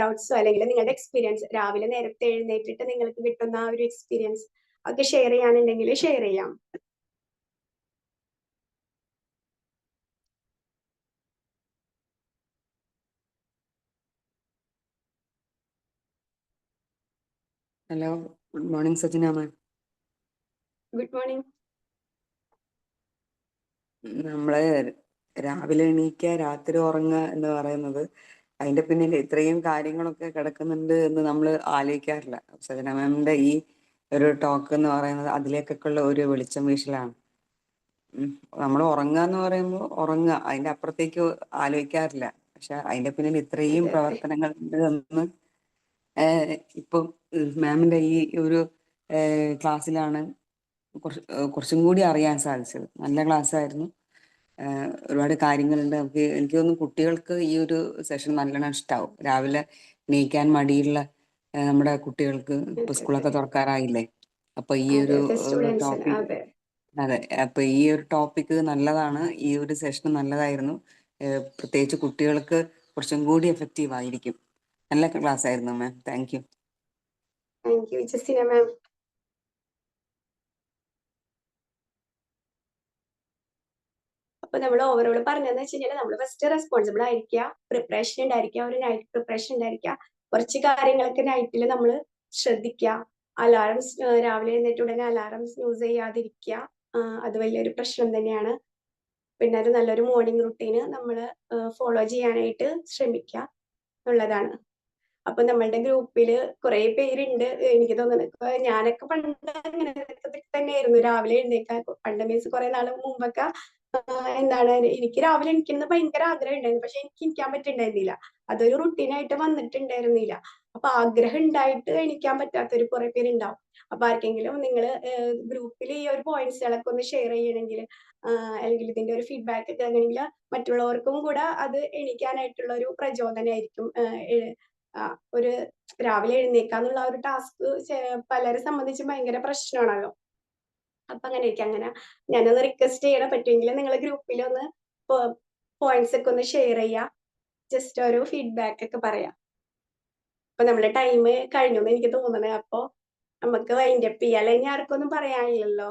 ഡൗട്ട്സോ അല്ലെങ്കിൽ നിങ്ങളുടെ എക്സ്പീരിയൻസ് രാവിലെ നേരത്തെ എഴുന്നേറ്റിട്ട് നിങ്ങൾക്ക് കിട്ടുന്ന ആ ഒരു എക്സ്പീരിയൻസ് ഒക്കെ ഷെയർ ചെയ്യാനുണ്ടെങ്കിൽ ഷെയർ ചെയ്യാം. Hello good morning Sajina ma'am good morning നമ്മളെ രാവിലെ എണീക്ക രാത്രി ഉറങ്ങുക എന്ന് പറയുന്നത് അതിന്റെ പിന്നിൽ ഇത്രയും കാര്യങ്ങളൊക്കെ കിടക്കുന്നുണ്ട് എന്ന് നമ്മൾ ആലോചിക്കാറില്ല. സജന മാമിന്റെ ഈ ഒരു ടോക്ക് എന്ന് പറയുന്നത് അതിലേക്കൊക്കെ ഉള്ള ഒരു വെളിച്ചം വീശലാണ്. നമ്മൾ ഉറങ്ങുക എന്ന് പറയുമ്പോൾ ഉറങ്ങുക. അതിന്റെ അപ്പുറത്തേക്ക് ആലോചിക്കാറില്ല. പക്ഷെ അതിന്റെ പിന്നിൽ ഇത്രയും പ്രവർത്തനങ്ങൾ ഉണ്ട് എന്ന് ഇപ്പം മാമിന്റെ ഈ ഒരു ക്ലാസ്സിലാണ് കുറച്ച് കുറച്ചും കൂടി അറിയാൻ സാധിച്ചത്. നല്ല ക്ലാസ് ആയിരുന്നു ഒരുപാട് കാര്യങ്ങളുണ്ട്. നമുക്ക് എനിക്ക് തോന്നുന്നു കുട്ടികൾക്ക് ഈ ഒരു സെഷൻ നല്ലോണം ഇഷ്ടാവും. രാവിലെ നീക്കാൻ മടിയുള്ള നമ്മുടെ കുട്ടികൾക്ക് ഇപ്പൊ സ്കൂളൊക്കെ തുറക്കാറായില്ലേ? അപ്പൊ ഈ ഒരു ടോപ്പിക് അതെ. അപ്പൊ ഈ ഒരു ടോപ്പിക് നല്ലതാണ്. ഈ ഒരു സെഷൻ നല്ലതായിരുന്നു. പ്രത്യേകിച്ച് കുട്ടികൾക്ക് കുറച്ചും കൂടി എഫക്റ്റീവ് ആയിരിക്കും. നല്ല ക്ലാസ് ആയിരുന്നു ma'am thank you thank you Justina ma'am അപ്പൊ നമ്മൾ ഓവറോൾ പറഞ്ഞതെന്ന് വെച്ച് കഴിഞ്ഞാൽ നമ്മൾ ഫസ്റ്റ് റെസ്പോൺസിബിൾ ആയിരിക്കുക പ്രിപ്പറേഷൻ ഉണ്ടായിരിക്കുക ഒരു നൈറ്റ് പ്രിപ്പറേഷൻ ഉണ്ടായിരിക്കുക കുറച്ച് കാര്യങ്ങളൊക്കെ നൈറ്റിൽ നമ്മൾ ശ്രദ്ധിക്കുക അലാറംസ് രാവിലെ എഴുന്നേറ്റ് ഉടനെ അലാറംസ് യൂസ് ചെയ്യാതിരിക്കുക അത് വലിയൊരു പ്രശ്നം തന്നെയാണ്. പിന്നെ ഒരു നല്ലൊരു മോർണിംഗ് റുട്ടീന് നമ്മൾ ഫോളോ ചെയ്യാനായിട്ട് ശ്രമിക്കുക എന്നുള്ളതാണ്. അപ്പൊ നമ്മളുടെ ഗ്രൂപ്പിൽ കുറെ പേരുണ്ട് എനിക്ക് തോന്നുന്നത് ഞാനൊക്കെ പണ്ട് തന്നെയായിരുന്നു. രാവിലെ എഴുന്നേക്കാൻ പണ്ട് മീൻസ് കുറെ നാൾ മുമ്പൊക്കെ എന്താണ് എനിക്ക് രാവിലെ എണിക്കുന്നത് ഭയങ്കര ആഗ്രഹം ഉണ്ടായിരുന്നു. പക്ഷെ എനിക്ക് എനിക്കാൻ പറ്റുണ്ടായിരുന്നില്ല. അതൊരു റുട്ടീനായിട്ട് വന്നിട്ടുണ്ടായിരുന്നില്ല. അപ്പൊ ആഗ്രഹം ഉണ്ടായിട്ട് എണിക്കാൻ പറ്റാത്തൊരു കുറെ പേരുണ്ടാവും. അപ്പൊ ആർക്കെങ്കിലും നിങ്ങൾ ഗ്രൂപ്പിൽ ഈ ഒരു പോയിന്റ്സുകളൊക്കെ ഒന്ന് ഷെയർ ചെയ്യണമെങ്കിൽ അല്ലെങ്കിൽ ഇതിന്റെ ഒരു ഫീഡ്ബാക്ക് ആണെങ്കിൽ മറ്റുള്ളവർക്കും കൂടെ അത് എണിക്കാനായിട്ടുള്ള ഒരു പ്രചോദനമായിരിക്കും ഒരു രാവിലെ എഴുന്നേക്കാന്നുള്ള ഒരു ടാസ്ക് പലരെ സംബന്ധിച്ച് ഭയങ്കര പ്രശ്നമാണല്ലോ അപ്പൊ അങ്ങനെ ഇരിക്കും അങ്ങനെ ഞാനൊന്ന് റിക്വസ്റ്റ് ചെയ്യണം പറ്റുമെങ്കിൽ നിങ്ങൾ ഗ്രൂപ്പിൽ ഒന്ന് പോയിന്റ്സ് ഒക്കെ ഒന്ന് ഷെയർ ചെയ്യാം. ജസ്റ്റ് ഒരു ഫീഡ്ബാക്ക് ഒക്കെ പറയാം. അപ്പൊ നമ്മുടെ ടൈം കഴിഞ്ഞു എന്ന് എനിക്ക് തോന്നണേ അപ്പോ നമുക്ക് വൈൻഡപ്പ് ചെയ്യാം. അല്ലെങ്കിൽ ആർക്കൊന്നും പറയാനില്ലല്ലോ.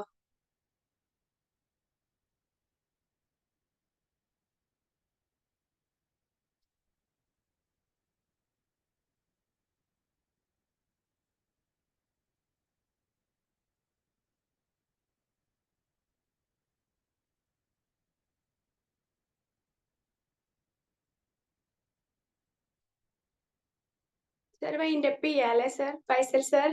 സർ വൈൻഡപ്പ് ചെയ്യാല്ലേ സർ ഫൈസൽ സർ